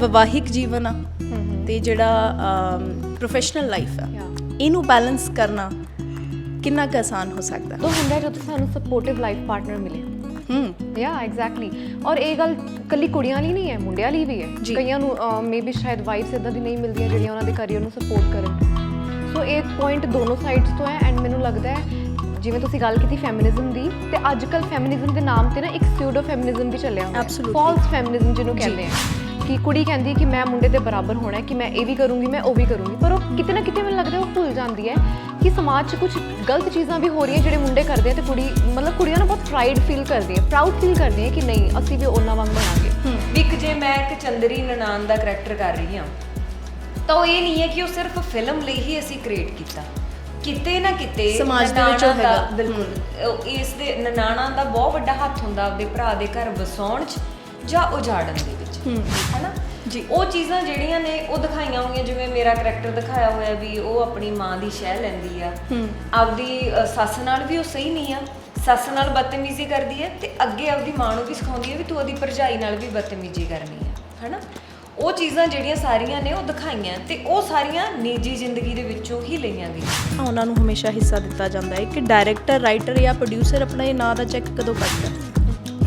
ਵਿਵਾਹਿਕ ਜੀਵਨ ਆ ਤੇ ਜਿਹੜਾ ਪ੍ਰੋਫੈਸ਼ਨਲ ਲਾਈਫ ਆ ਇਹਨੂੰ ਬੈਲੈਂਸ ਕਰਨਾ ਕਿੰਨਾ ਕੁ ਆਸਾਨ ਹੋ ਸਕਦਾ? ਤੋਂ ਹੁੰਦਾ ਹੈ ਜਦੋਂ ਸਾਨੂੰ ਸਪੋਰਟਿਵ ਲਾਈਫ ਪਾਰਟਨਰ ਮਿਲੇ। ਹੂੰ ਯਾ ਐਗਜ਼ੈਕਟਲੀ ਔਰ ਇਹ ਗੱਲ ਕੱਲੀ ਕੁੜੀਆਂ ਲਈ ਨਹੀਂ ਹੈ ਮੁੰਡਿਆਂ ਲਈ ਵੀ ਹੈ। ਕਈਆਂ ਨੂੰ ਮੇਬੀ ਸ਼ਾਇਦ ਵਾਈਫਸ ਇਦਾਂ ਦੀ ਨਹੀਂ ਮਿਲਦੀਆਂ ਜਿਹੜੀਆਂ ਉਹਨਾਂ ਦੇ ਕੈਰੀਅਰ ਨੂੰ ਸਪੋਰਟ ਕਰਨ। ਸੋ ਇਹ ਪੁਆਇੰਟ ਦੋਨੋਂ ਸਾਈਡਸ ਤੋਂ ਹੈ ਐਂਡ ਮੈਨੂੰ ਲੱਗਦਾ ਹੈ ਜਿਵੇਂ ਤੁਸੀਂ ਗੱਲ ਕੀਤੀ ਫੈਮਿਨਿਜ਼ਮ ਦੀ ਤੇ ਅੱਜ ਕੱਲ ਫੈਮਿਨਿਜ਼ਮ ਦੇ ਨਾਮ ਤੇ ਨਾ ਇੱਕ ਸਿਊਡੋ ਫੈਮਿਨਿਜ਼ਮ ਵੀ ਚੱਲਿਆ ਹੋਇਆ Absolutely. ਫਾਲਸ ਫੈਮਿਨਿਜ਼ਮ ਜਿਹਨੂੰ ਕਹਿੰਦੇ ਆ। ਕਿ ਕੁੜੀ ਕਹਿੰਦੀ ਕਿ ਮੈਂ ਮੁੰਡੇ ਦੇ ਬਰਾਬਰ ਹੋਣਾ ਹੈ ਕਿ ਮੈਂ ਇਹ ਵੀ ਕਰੂੰਗੀ ਮੈਂ ਉਹ ਵੀ ਕਰੂੰਗੀ। ਪਰ ਉਹ ਕਿਤੇ ਨਾ ਕਿਤੇ ਮੈਨੂੰ ਲੱਗਦਾ ਉਹ ਭੁੱਲ ਜਾਂਦੀ ਹੈ ਕਿ ਸਮਾਜ 'ਚ ਕੁਝ ਗਲਤ ਚੀਜ਼ਾਂ ਵੀ ਹੋ ਰਹੀਆਂ ਜਿਹੜੇ ਮੁੰਡੇ ਕਰਦੇ ਆ ਤੇ ਕੁੜੀ ਮਤਲਬ ਕੁੜੀਆਂ ਨਾ ਬਹੁਤ ਪ੍ਰਾਈਡ ਫੀਲ ਕਰਦੀ ਹੈ ਪ੍ਰਾਊਡ ਫੀਲ ਕਰਦੀ ਹੈ ਕਿ ਨਹੀਂ ਅਸੀਂ ਵੀ ਉਹਨਾਂ ਵਾਂਗ ਬਣਾਂਗੇ। ਵੀ ਇੱਕ ਜੇ ਮੈਂ ਇੱਕ ਚੰਦਰੀ ਨਨਾਨ ਦਾ ਕਰੈਕਟਰ ਕਰ ਰਹੀ ਹਾਂ ਤਾਂ ਉਹ ਇਹ ਨਹੀਂ ਹੈ ਕਿ ਉਹ ਸਿਰਫ ਫਿਲਮ ਲਈ ਹੀ ਅਸੀਂ ਕ੍ਰੀਏਟ ਕੀਤਾ। ਕਿਤੇ ਨਾ ਕਿਤੇ ਸਮਾਜ ਦੇ ਵਿੱਚ ਹੈਗਾ। ਬਿਲਕੁਲ ਇਸ ਦੇ ਨਨਾਣਾ ਦਾ ਬਹੁਤ ਵੱਡਾ ਹੱਥ ਹੁੰਦਾ ਆਪਦੇ ਭਰਾ ਦੇ ਘਰ ਵਸਾਉਣ 'ਚ ਜਾਂ ਉਜਾੜਨ ਦੇ ਵਿੱਚ। ਹੈਨਾ? ਜੀ। ਉਹ ਚੀਜ਼ਾਂ ਜਿਹੜੀਆਂ ਨੇ ਉਹ ਦਿਖਾਈਆਂ ਹੋਈਆਂ ਜਿਵੇਂ ਮੇਰਾ ਕਰੈਕਟਰ ਦਿਖਾਇਆ ਹੋਇਆ ਵੀ ਉਹ ਆਪਣੀ ਮਾਂ ਦੀ ਸ਼ਹਿ ਲੈਂਦੀ ਆ। ਆਪਦੀ ਅ, ਸੱਸ ਨਾਲ ਵੀ ਉਹ ਸਹੀ ਨਹੀਂ ਆ। ਸੱਸ ਨਾਲ ਬਦਤਮੀਜ਼ੀ ਕਰਦੀ ਹੈ ਤੇ ਅੱਗੇ ਆਪਦੀ ਮਾਂ ਨੂੰ ਵੀ ਸਿਖਾਉਂਦੀ ਹੈ ਵੀ ਤੂੰ ਉਹਦੀ ਭਰਜਾਈ ਨਾਲ ਵੀ ਬਦਤਮੀਜ਼ੀ ਕਰਨੀ ਹੈ ਹੈਨਾ? ਉਹ ਚੀਜ਼ਾਂ ਜਿਹੜੀਆਂ ਸਾਰੀਆਂ ਨੇ ਉਹ ਦਿਖਾਈਆਂ ਤੇ ਉਹ ਸਾਰੀਆਂ ਨਿੱਜੀ ਜ਼ਿੰਦਗੀ ਦੇ ਵਿੱਚੋਂ ਹੀ ਲਈਆਂ ਗਈਆਂ। ਉਹਨਾਂ ਨੂੰ ਹਮੇਸ਼ਾ ਹਿੱਸਾ ਦਿੱਤਾ ਜਾਂਦਾ ਹੈ ਕਿ ਡਾਇਰੈਕਟਰ ਰਾਈਟਰ ਜਾਂ ਪ੍ਰੋਡਿਊਸਰ ਆਪਣਾ ਇਹ ਨਾਂ ਦਾ ਚੈੱਕ ਕਦੋਂ ਕੱਟਦਾ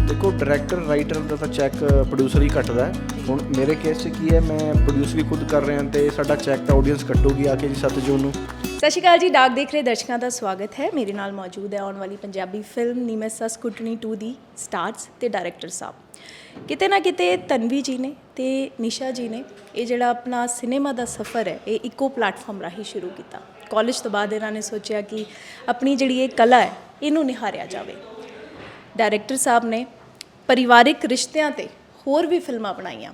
ਦੇਖੋ ਡਾਇਰੈਕਟਰ ਰਾਈਟਰ ਦਾ ਤਾਂ ਚੈੱਕ ਪ੍ਰੋਡਿਊਸਰ ਹੀ ਕੱਟਦਾ ਹੈ। ਹੁਣ ਮੇਰੇ ਕੇਸ 'ਚ ਕੀ ਹੈ, ਮੈਂ ਪ੍ਰੋਡਿਊਸ ਵੀ ਖੁਦ ਕਰ ਰਿਹਾ ਤੇ ਸਾਡਾ ਚੈੱਕ ਤਾਂ ਆਡੀਅנס ਕੱਟੂਗੀ ਆ ਕੇ ਜੀ 7 ਜੂਨ ਨੂੰ। ਸਤਿ ਸ਼੍ਰੀ ਅਕਾਲ ਜੀ, ਡਾਕ ਦੇਖ ਰਹੇ ਦਰਸ਼ਕਾਂ ਦਾ ਸਵਾਗਤ ਹੈ। ਮੇਰੇ ਨਾਲ ਮੌਜੂਦ ਹੈ ਆਉਣ ਵਾਲੀ ਪੰਜਾਬੀ ਫਿਲਮ ਨੀਮੇ ਸਸ ਕੁੱਟਣੀ 2 ਦੀ ਸਟਾਰਸ ਤੇ ਡਾਇਰੈਕਟਰ ਸਾਹਿਬ। ਕਿਤੇ ਨਾ ਕਿਤੇ ਤਨਵੀ ਜੀ ਨੇ ਤੇ ਨਿਸ਼ਾ ਜੀ ਨੇ ਇਹ ਜਿਹੜਾ ਆਪਣਾ ਸਿਨੇਮਾ ਦਾ ਸਫ਼ਰ ਹੈ, ਇਹ ਇੱਕੋ ਪਲੇਟਫਾਰਮ ਰਾਹੀਂ ਸ਼ੁਰੂ ਕੀਤਾ। ਕਾਲਜ ਤੋਂ ਬਾਅਦ ਇਹਨਾਂ ਨੇ ਸੋਚਿਆ ਕਿ ਆਪਣੀ ਜਿਹੜੀ ਇਹ ਕਲਾ ਹੈ, ਇਹਨੂੰ ਨਿਹਾਰਿਆ ਜਾਵੇ। ਡਾਇਰੈਕਟਰ ਸਾਹਿਬ ਨੇ ਪਰਿਵਾਰਿਕ ਰਿਸ਼ਤਿਆਂ ਤੇ ਹੋਰ ਵੀ ਫਿਲਮਾਂ ਬਣਾਈਆਂ।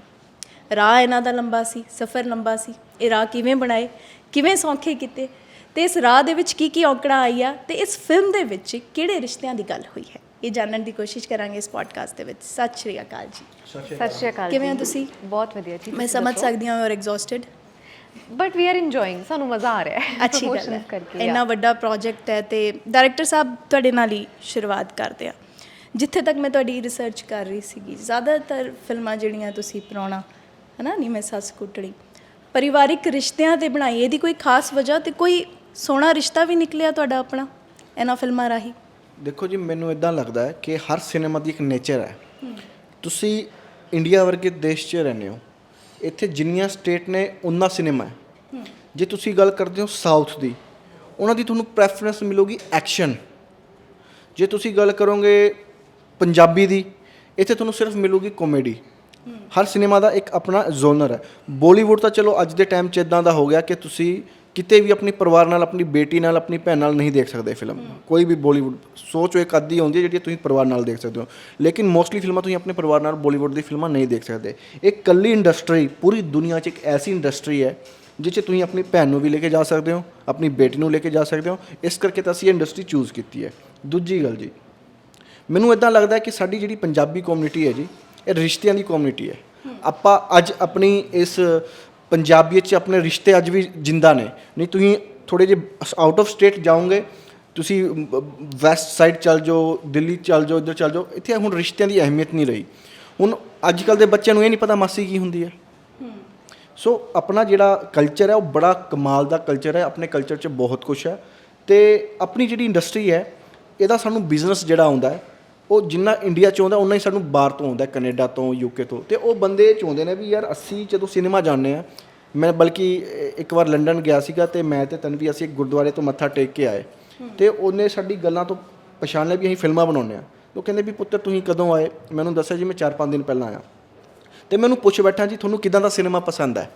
ਰਾਹ ਇਹਨਾਂ ਦਾ ਲੰਬਾ ਸੀ ਸਫ਼ਰ ਲੰਬਾ ਸੀ ਇਹ ਰਾਹ ਕਿਵੇਂ ਬਣਾਏ ਕਿਵੇਂ ਸੌਖੇ ਕੀਤੇ ਤੇ ਇਸ ਰਾਹ ਦੇ ਵਿੱਚ ਕੀ ਕੀ ਔਕੜਾਂ ਆਈ ਆ ਤੇ ਇਸ ਫਿਲਮ ਦੇ ਵਿੱਚ ਕਿਹੜੇ ਰਿਸ਼ਤਿਆਂ ਦੀ ਗੱਲ ਹੋਈ ਹੈ? ਇਹ ਜਾਣਨ ਦੀ ਕੋਸ਼ਿਸ਼ ਕਰਾਂਗੇ ਇਸ ਪੋਡਕਾਸਟ ਦੇ ਵਿੱਚ। ਸਤਿ ਸ਼੍ਰੀ ਅਕਾਲ ਜੀ। ਸਤਿ ਸ਼੍ਰੀ ਅਕਾਲ ਕਿਵੇਂ ਹੋ ਤੁਸੀਂ? ਬਹੁਤ ਵਧੀਆ ਜੀ ਮੈਂ ਸਮਝ ਸਕਦੀ ਹਾਂ you exhausted but we are enjoying ਸਾਨੂੰ ਮਜ਼ਾ ਆ ਰਿਹਾ ਹੈ ਅੱਛੀ ਗੱਲ ਹੈ। ਇੰਨਾ ਵੱਡਾ ਪ੍ਰੋਜੈਕਟ ਹੈ ਤੇ ਡਾਇਰੈਕਟਰ ਸਾਹਿਬ ਤੁਹਾਡੇ ਨਾਲ ਹੀ ਸ਼ੁਰੂਆਤ ਕਰਦੇ ਆ ਜਿੱਥੇ ਤੱਕ ਮੈਂ ਤੁਹਾਡੀ ਰਿਸਰਚ ਕਰ ਰਹੀ ਸੀਗੀ ਜ਼ਿਆਦਾਤਰ ਫਿਲਮਾਂ ਜਿਹੜੀਆਂ ਤੁਸੀਂ ਪੁਰਾਣਾ ਹਨਾ ਨਹੀਂ ਮੈਂ ਸੱਸ ਕੁੱਟਣੀ ਪਰਿਵਾਰਿਕ ਰਿਸ਼ਤਿਆਂ ਤੇ ਬਣਾਈ ਇਹਦੀ ਕੋਈ ਖਾਸ ਵਜ੍ਹਾ ਤੇ ਕੋਈ ਸੋਹਣਾ ਰਿਸ਼ਤਾ ਵੀ ਨਿਕਲਿਆ ਤੁਹਾਡਾ ਆਪਣਾ ਇਹਨਾਂ ਫਿਲਮਾਂ ਰਾਹੀਂ? ਦੇਖੋ ਜੀ ਮੈਨੂੰ ਇਦਾਂ ਲੱਗਦਾ ਹੈ ਕਿ ਹਰ ਸਿਨੇਮਾ ਦੀ ਇੱਕ ਨੇਚਰ ਹੈ। ਤੁਸੀਂ ਇੰਡੀਆ ਵਰਗੇ ਦੇਸ਼ 'ਚ ਰਹਿੰਦੇ ਹੋ ਇੱਥੇ ਜਿੰਨੀਆਂ ਸਟੇਟ ਨੇ ਉਨਾ ਸਿਨੇਮਾ ਹੈ। ਜੇ ਤੁਸੀਂ ਗੱਲ ਕਰਦੇ ਹੋ ਸਾਊਥ ਦੀ ਉਹਨਾਂ ਦੀ ਤੁਹਾਨੂੰ ਪ੍ਰੈਫਰੈਂਸ ਮਿਲੂਗੀ ਐਕਸ਼ਨ ਜੇ ਤੁਸੀਂ ਗੱਲ ਕਰੋਗੇ ਪੰਜਾਬੀ ਦੀ, ਇੱਥੇ ਤੁਹਾਨੂੰ ਸਿਰਫ ਮਿਲੂਗੀ ਕਾਮੇਡੀ ਹਰ ਸਿਨੇਮਾ ਦਾ ਇੱਕ ਆਪਣਾ ਜ਼ੋਨਰ ਹੈ। ਬਾਲੀਵੁੱਡ ਤਾਂ ਚਲੋ ਅੱਜ ਦੇ ਟਾਈਮ 'ਚ ਇਦਾਂ ਦਾ ਹੋ ਗਿਆ ਕਿ ਤੁਸੀਂ ਕਿਤੇ ਵੀ ਆਪਣੀ ਪਰਿਵਾਰ ਨਾਲ, ਆਪਣੀ ਬੇਟੀ ਨਾਲ, ਆਪਣੀ ਭੈਣ ਨਾਲ ਨਹੀਂ ਦੇਖ ਸਕਦੇ ਫਿਲਮ ਕੋਈ ਵੀ ਬਾਲੀਵੁੱਡ ਸੋਚੋ ਇੱਕ ਅੱਧੀ ਆਉਂਦੀ ਹੈ ਜਿਹੜੀ ਤੁਸੀਂ ਪਰਿਵਾਰ ਨਾਲ ਦੇਖ ਸਕਦੇ ਹੋ। ਲੇਕਿਨ ਮੋਸਟਲੀ ਫਿਲਮਾਂ ਤੁਸੀਂ ਆਪਣੇ ਪਰਿਵਾਰ ਨਾਲ ਬਾਲੀਵੁੱਡ ਦੀ ਫਿਲਮਾਂ ਨਹੀਂ ਦੇਖ ਸਕਦੇ। ਇਹ ਕੱਲੀ ਇੰਡਸਟਰੀ ਪੂਰੀ ਦੁਨੀਆ 'ਚ ਇੱਕ ਐਸੀ ਇੰਡਸਟਰੀ ਹੈ ਜਿਸ 'ਚ ਤੁਸੀਂ ਆਪਣੀ ਭੈਣ ਨੂੰ ਵੀ ਲੈ ਕੇ ਜਾ ਸਕਦੇ ਹੋ, ਆਪਣੀ ਬੇਟੀ ਨੂੰ ਲੈ ਕੇ ਜਾ ਸਕਦੇ ਹੋ। ਇਸ ਕਰਕੇ ਤਾਂ ਅਸੀਂ ਇਹ ਇੰਡਸਟਰੀ ਚੂਜ਼ ਕੀਤੀ ਹੈ। ਦੂਜੀ ਗੱਲ ਜੀ ਮੈਨੂੰ ਇਦਾਂ ਲੱਗਦਾ ਕਿ ਸਾਡੀ ਜਿਹੜੀ ਪੰਜਾਬੀ ਕਮਿਊਨਿਟੀ ਹੈ ਜੀ, ਇਹ ਰਿਸ਼ਤਿਆਂ ਦੀ ਕਮਿਊਨਿਟੀ ਹੈ। ਆਪਾਂ ਅੱਜ ਆਪਣੀ ਇਸ ਪੰਜਾਬੀਅਤ 'ਚ ਆਪਣੇ ਰਿਸ਼ਤੇ ਅੱਜ ਵੀ ਜਿੰਦਾ ਨੇ। ਨਹੀਂ, ਤੁਸੀਂ ਥੋੜੇ ਜਿਹੇ ਆਊਟ ਆਫ ਸਟੇਟ ਜਾਓਗੇ, ਤੁਸੀਂ ਵੈਸਟ ਸਾਈਡ ਚੱਲ ਜਾਓ, ਦਿੱਲੀ ਚੱਲ ਜਾਓ, ਇੱਧਰ ਚੱਲ ਜਾਓ, ਇੱਥੇ ਹੁਣ ਰਿਸ਼ਤਿਆਂ ਦੀ ਅਹਿਮੀਅਤ ਨਹੀਂ ਰਹੀ। ਹੁਣ ਅੱਜ ਕੱਲ ਦੇ ਬੱਚਿਆਂ ਨੂੰ ਇਹ ਨਹੀਂ ਪਤਾ ਮਾਸੀ ਕੀ ਹੁੰਦੀ ਹੈ। ਸੋ ਆਪਣਾ ਜਿਹੜਾ ਕਲਚਰ ਹੈ, ਉਹ ਬੜਾ ਕਮਾਲ ਦਾ ਕਲਚਰ ਹੈ, ਆਪਣੇ ਕਲਚਰ 'ਚ ਬਹੁਤ ਕੁਝ ਹੈ। ਤੇ ਆਪਣੀ ਜਿਹੜੀ ਇੰਡਸਟਰੀ ਹੈ, ਇਹਦਾ ਸਾਨੂੰ ਬਿਜ਼ਨਸ ਜਿਹੜਾ ਆਉਂਦਾ ਹੈ ਉਹ ਜਿੰਨਾ ਇੰਡੀਆ 'ਚ ਆਉਂਦਾ ਉਨਾ ਹੀ ਸਾਨੂੰ ਬਾਹਰ ਤੋਂ ਆਉਂਦਾ ਕੈਨੇਡਾ ਤੋਂ ਯੂਕੇ ਤੋਂ। ਤੇ ਉਹ ਬੰਦੇ ਚਾਹੁੰਦੇ ਨੇ ਵੀ ਯਾਰ ਅਸੀਂ ਜਦੋਂ ਸਿਨੇਮਾ ਜਾਂਦੇ ਆ ਮੈਂ ਬਲਕਿ ਇੱਕ ਵਾਰ ਲੰਡਨ ਗਿਆ ਸੀਗਾ ਤੇ ਮੈਂ ਤੇ ਤਨਵੀ ਅਸੀਂ ਇੱਕ ਗੁਰਦੁਆਰੇ ਤੋਂ ਮੱਥਾ ਟੇਕ ਕੇ ਆਏ। ਤੇ ਉਹਨੇ ਸਾਡੀ ਗੱਲਾਂ ਤੋਂ ਪਛਾਣ ਲਿਆ ਵੀ ਅਸੀਂ ਫਿਲਮਾਂ ਬਣਾਉਂਦੇ ਆ ਉਹ ਕਹਿੰਦੇ ਵੀ ਪੁੱਤਰ ਤੁਸੀਂ ਕਦੋਂ ਆਏ? ਮੈਨੂੰ ਦੱਸਿਆ ਜੀ ਮੈਂ 4-5 ਦਿਨ ਪਹਿਲਾਂ ਆਇਆ। ਤੇ ਮੈਨੂੰ ਪੁੱਛ ਬੈਠਾ ਜੀ ਤੁਹਾਨੂੰ ਕਿਦਾਂ ਦਾ ਸਿਨੇਮਾ ਪਸੰਦ ਹੈ?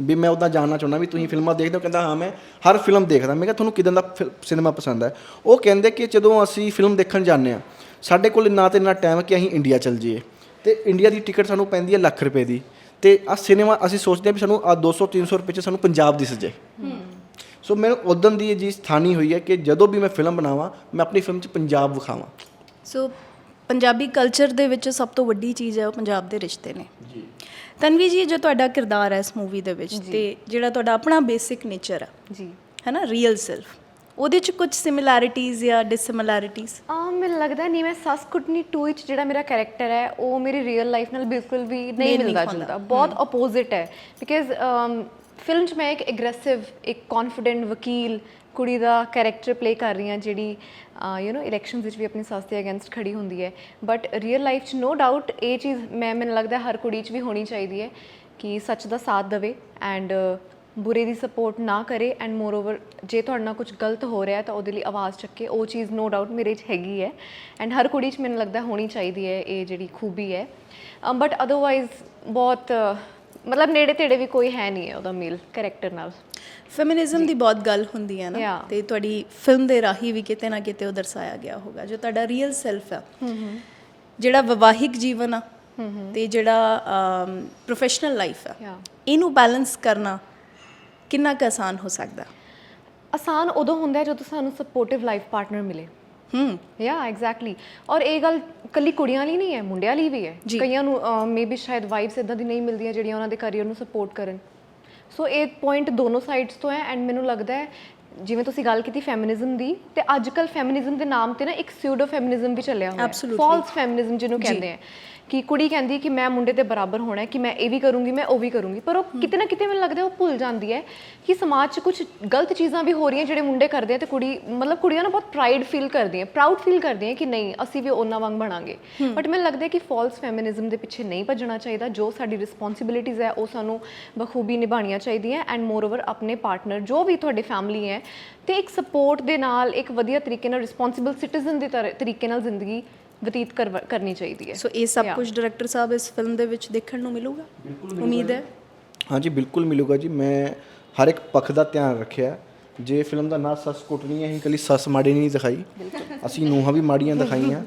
ਵੀ ਮੈਂ ਉਹਦਾ ਜਾਣਨਾ ਚਾਹੁੰਦਾ ਵੀ ਤੁਸੀਂ ਫਿਲਮਾਂ ਦੇਖਦੇ ਹੋ? ਕਹਿੰਦਾ ਹਾਂ ਮੈਂ ਹਰ ਫਿਲਮ ਦੇਖਦਾ। ਮੈਂ ਕਿਹਾ ਤੁਹਾਨੂੰ ਕਿਦਾਂ ਦਾ ਸਿਨੇਮਾ ਪਸੰਦ ਹੈ? ਉਹ ਕਹਿੰਦੇ ਕਿ ਜਦੋਂ ਅਸੀਂ ਫਿਲਮ ਦੇਖਣ ਜਾਂਦੇ ਆ ਸਾਡੇ ਕੋਲ ਨਾ ਤੇ ਨਾ ਟਾਈਮ ਕਿ ਅਸੀਂ ਇੰਡੀਆ ਚੱਲ ਜਾਈਏ। ਤੇ ਇੰਡੀਆ ਦੀ ਟਿਕਟ ਸਾਨੂੰ ਪੈਂਦੀ ਹੈ ਲੱਖ ਰੁਪਏ ਦੀ। ਤੇ ਆ ਸਿਨੇਮਾ ਅਸੀਂ ਸੋਚਦੇ ਹਾਂ ਵੀ ਸਾਨੂੰ ਆ 200 300 ਰੁਪਏ ਚ ਸਾਨੂੰ ਪੰਜਾਬ ਦਿਸ ਜੇ ਸੋ ਮੈਨੂੰ ਉਦੋਂ ਦੀ ਇਹ ਜੀ ਸਥਾਨੀ ਹੋਈ ਹੈ ਕਿ ਜਦੋਂ ਵੀ ਮੈਂ ਫਿਲਮ ਬਣਾਵਾਂ ਮੈਂ ਆਪਣੀ ਫਿਲਮ 'ਚ ਪੰਜਾਬ ਵਿਖਾਵਾਂ। ਸੋ ਪੰਜਾਬੀ ਕਲਚਰ ਦੇ ਵਿੱਚ ਸਭ ਤੋਂ ਵੱਡੀ ਚੀਜ਼ ਹੈ ਉਹ ਪੰਜਾਬ ਦੇ ਰਿਸ਼ਤੇ ਨੇ। ਜੀ। ਤਨਵੀ ਜੀ ਜੋ ਤੁਹਾਡਾ ਕਿਰਦਾਰ ਹੈ ਇਸ ਮੂਵੀ ਦੇ ਵਿੱਚ ਤੇ ਜਿਹੜਾ ਤੁਹਾਡਾ ਆਪਣਾ ਬੇਸਿਕ ਨੇਚਰ ਹੈ। ਜੀ। ਹੈ ਨਾ? ਰੀਅਲ ਸੈਲਫ ਉਹਦੇ ਚ ਕੁਝ ਸਿਮਿਲੈਰਿਟੀਜ਼ ਜਾਂ ਡਿਸਸਿਮਿਲੈਰਿਟੀਜ਼ ਆ ਮੈਨੂੰ ਲੱਗਦਾ ਨਹੀਂ ਮੈਂ ਸੱਸ ਕੁੱਟਣੀ 2 ਵਿੱਚ ਜਿਹੜਾ ਮੇਰਾ ਕੈਰੈਕਟਰ ਹੈ ਉਹ ਮੇਰੀ ਰੀਅਲ ਲਾਈਫ ਨਾਲ ਬਿਲਕੁਲ ਵੀ ਨਹੀਂ ਮਿਲਦਾ। ਜੁਲਦਾ। ਬਹੁਤ ਆਪੋਜ਼ਿਟ ਹੈ। ਬਿਕਾਜ਼ ਫਿਲਮ 'ਚ ਮੈਂ ਇੱਕ ਐਗਰੈਸਿਵ ਇੱਕ ਕੌਨਫੀਡੈਂਟ ਵਕੀਲ ਕੁੜੀ ਦਾ ਕੈਰੈਕਟਰ ਪਲੇ ਕਰ ਰਹੀ ਹਾਂ ਜਿਹੜੀ ਯੂ نو ਇਲੈਕਸ਼ਨਸ ਵਿੱਚ ਵੀ ਆਪਣੀ ਸੱਸ ਦੇ ਅਗੇਂਸਟ ਖੜੀ ਹੁੰਦੀ ਹੈ। ਬਟ ਰੀਅਲ ਲਾਈਫ 'ਚ ਨੋ ਡਾਊਟ ਇਹ ਚੀਜ਼ ਮੈਂ ਮੈਨੂੰ ਲੱਗਦਾ ਹਰ ਕੁੜੀ 'ਚ ਵੀ ਹੋਣੀ ਚਾਹੀਦੀ ਹੈ ਕਿ ਸੱਚ ਦਾ ਸਾਥ ਦੇਵੇ ਐਂਡ ਬੁਰੇ ਦੀ ਸਪੋਰਟ ਨਾ ਕਰੇ ਐਂਡ ਮੋਰ ਓਵਰ ਜੇ ਤੁਹਾਡੇ ਨਾਲ ਕੁਝ ਗਲਤ ਹੋ ਰਿਹਾ ਤਾਂ ਉਹਦੇ ਲਈ ਆਵਾਜ਼ ਚੱਕੇ ਉਹ ਚੀਜ਼ ਨੋ ਡਾਊਟ ਮੇਰੇ 'ਚ ਹੈਗੀ ਹੈ ਐਂਡ ਹਰ ਕੁੜੀ 'ਚ ਮੈਨੂੰ ਲੱਗਦਾ ਹੋਣੀ ਚਾਹੀਦੀ ਹੈ ਇਹ ਜਿਹੜੀ ਖੂਬੀ ਹੈ। ਬਟ ਅਦਰਵਾਈਜ਼ ਬਹੁਤ ਮਤਲਬ ਨੇੜੇ ਤੇੜੇ ਵੀ ਕੋਈ ਹੈ ਨਹੀਂ ਹੈ ਉਹਦਾ ਮੇਲ ਕੈਰੈਕਟਰ ਨਾਲ। ਫੈਮਿਨਿਜ਼ਮ ਦੀ ਬਹੁਤ ਗੱਲ ਹੁੰਦੀ ਹੈ ਨਾ. ਤੇ ਤੁਹਾਡੀ ਫਿਲਮ ਦੇ ਰਾਹੀਂ ਵੀ ਕਿਤੇ ਨਾ ਕਿਤੇ ਉਹ ਦਰਸਾਇਆ ਗਿਆ ਹੋਗਾ ਜੋ ਤੁਹਾਡਾ ਰੀਅਲ ਸੈਲਫ ਆ। ਜਿਹੜਾ ਵਿਵਾਹਿਕ ਜੀਵਨ ਆ ਤੇ ਜਿਹੜਾ ਪ੍ਰੋਫੈਸ਼ਨਲ ਲਾਈਫ ਆ. ਇਹਨੂੰ ਬੈਲੈਂਸ ਕਰਨਾ ਕਿੰਨਾ ਕੁ ਆਸਾਨ ਹੋ ਸਕਦਾ? ਆਸਾਨ ਉਦੋਂ ਹੁੰਦਾ ਹੈ ਜਦੋਂ ਸਾਨੂੰ ਸਪੋਰਟਿਵ ਲਾਈਫ ਪਾਰਟਨਰ ਮਿਲੇ। ਹੂੰ। ਯਾ ਐਗਜ਼ੈਕਟਲੀ ਔਰ ਇਹ ਗੱਲ ਕੱਲੀ ਕੁੜੀਆਂ ਲਈ ਨਹੀਂ ਹੈ ਮੁੰਡਿਆਂ ਲਈ ਵੀ ਹੈ। ਕਈਆਂ ਨੂੰ ਮੇਬੀ ਸ਼ਾਇਦ ਵਾਈਫਸ ਇਦਾਂ ਦੀ ਨਹੀਂ ਮਿਲਦੀਆਂ ਜਿਹੜੀਆਂ ਉਹਨਾਂ ਦੇ ਕੈਰੀਅਰ ਨੂੰ ਸਪੋਰਟ ਕਰਨ। ਸੋ ਇਹ ਪੁਆਇੰਟ ਦੋਨੋਂ ਸਾਈਡਸ ਤੋਂ ਹੈ ਐਂਡ ਮੈਨੂੰ ਲੱਗਦਾ ਹੈ ਜਿਵੇਂ ਤੁਸੀਂ ਗੱਲ ਕੀਤੀ ਫੈਮਿਨਿਜ਼ਮ ਦੀ ਤੇ ਅੱਜਕੱਲ ਫੈਮਿਨਿਜ਼ਮ ਦੇ ਨਾਮ ਤੇ ਨਾ ਇੱਕ ਸਿਊਡੋ ਫੈਮਿਨਿਜ਼ਮ ਵੀ ਚੱਲਿਆ ਹੋਇਆ ਹੈ. ਫਾਲਸ ਫੈਮਿਨਿਜ਼ਮ ਜਿਹਨੂੰ ਕਹਿੰਦੇ ਆ। ਕਿ ਕੁੜੀ ਕਹਿੰਦੀ ਕਿ ਮੈਂ ਮੁੰਡੇ ਦੇ ਬਰਾਬਰ ਹੋਣਾ ਹੈ ਕਿ ਮੈਂ ਇਹ ਵੀ ਕਰੂੰਗੀ ਮੈਂ ਉਹ ਵੀ ਕਰੂੰਗੀ। ਪਰ ਉਹ ਕਿਤੇ ਨਾ ਕਿਤੇ ਮੈਨੂੰ ਲੱਗਦਾ ਉਹ ਭੁੱਲ ਜਾਂਦੀ ਹੈ ਕਿ ਸਮਾਜ 'ਚ ਕੁਝ ਗਲਤ ਚੀਜ਼ਾਂ ਵੀ ਹੋ ਰਹੀਆਂ ਜਿਹੜੇ ਮੁੰਡੇ ਕਰਦੇ ਆ ਤੇ ਕੁੜੀ ਮਤਲਬ ਕੁੜੀਆਂ ਨਾ ਬਹੁਤ ਪ੍ਰਾਈਡ ਫੀਲ ਕਰਦੀਆਂ ਪ੍ਰਾਊਡ ਫੀਲ ਕਰਦੀਆਂ ਕਿ ਨਹੀਂ ਅਸੀਂ ਵੀ ਉਹਨਾਂ ਵਾਂਗ ਬਣਾਂਗੇ। ਬਟ ਮੈਨੂੰ ਲੱਗਦਾ ਕਿ ਫਾਲਸ ਫੈਮਿਨਿਜ਼ਮ ਦੇ ਪਿੱਛੇ ਨਹੀਂ ਭੱਜਣਾ ਚਾਹੀਦਾ। ਜੋ ਸਾਡੀ ਰਿਸਪੌਂਸਿਬਿਲਿਟੀਜ਼ ਹੈ ਉਹ ਸਾਨੂੰ ਬਖੂਬੀ ਨਿਭਾਉਣੀਆਂ ਚਾਹੀਦੀਆਂ ਐਂਡ ਮੋਰ ਓਵਰ ਆਪਣੇ ਪਾਰਟਨਰ ਜੋ ਵੀ ਤੁਹਾਡੇ ਫੈਮਿਲੀ ਹੈ ਤੇ ਇੱਕ ਸਪੋਰਟ ਦੇ ਨਾਲ ਇੱਕ ਵਧੀਆ ਤਰੀਕੇ ਨਾਲ ਰਿਸਪੌਂਸਿਬਲ ਸਿਟੀਜ਼ਨ ਦੇ ਤਰ- ਤਰੀਕੇ ਨਾਲ ਜ਼ਿੰਦਗੀ ਬਤੀਤ ਕਰਨੀ ਚਾਹੀਦੀ ਹੈ। ਸੋ ਇਹ ਸਭ. ਕੁਝ ਡਾਇਰੈਕਟਰ ਸਾਹਿਬ ਇਸ ਫਿਲਮ ਦੇ ਵਿੱਚ ਦੇਖਣ ਨੂੰ ਮਿਲੂਗਾ? ਉਮੀਦ ਹੈ? ਹਾਂਜੀ ਬਿਲਕੁਲ ਮਿਲੂਗਾ ਜੀ। ਮੈਂ ਹਰ ਇੱਕ ਪੱਖ ਦਾ ਧਿਆਨ ਰੱਖਿਆ। ਜੇ ਫਿਲਮ ਦਾ ਨਾਂ ਸੱਸ ਕੁੱਟਣੀ ਹੈ ਅਸੀਂ ਕੱਲੀ ਸੱਸ ਮਾੜੀ ਨਹੀਂ ਦਿਖਾਈ। ਅਸੀਂ ਨੂੰਹਾਂ ਵੀ ਮਾੜੀਆਂ ਦਿਖਾਈਆਂ।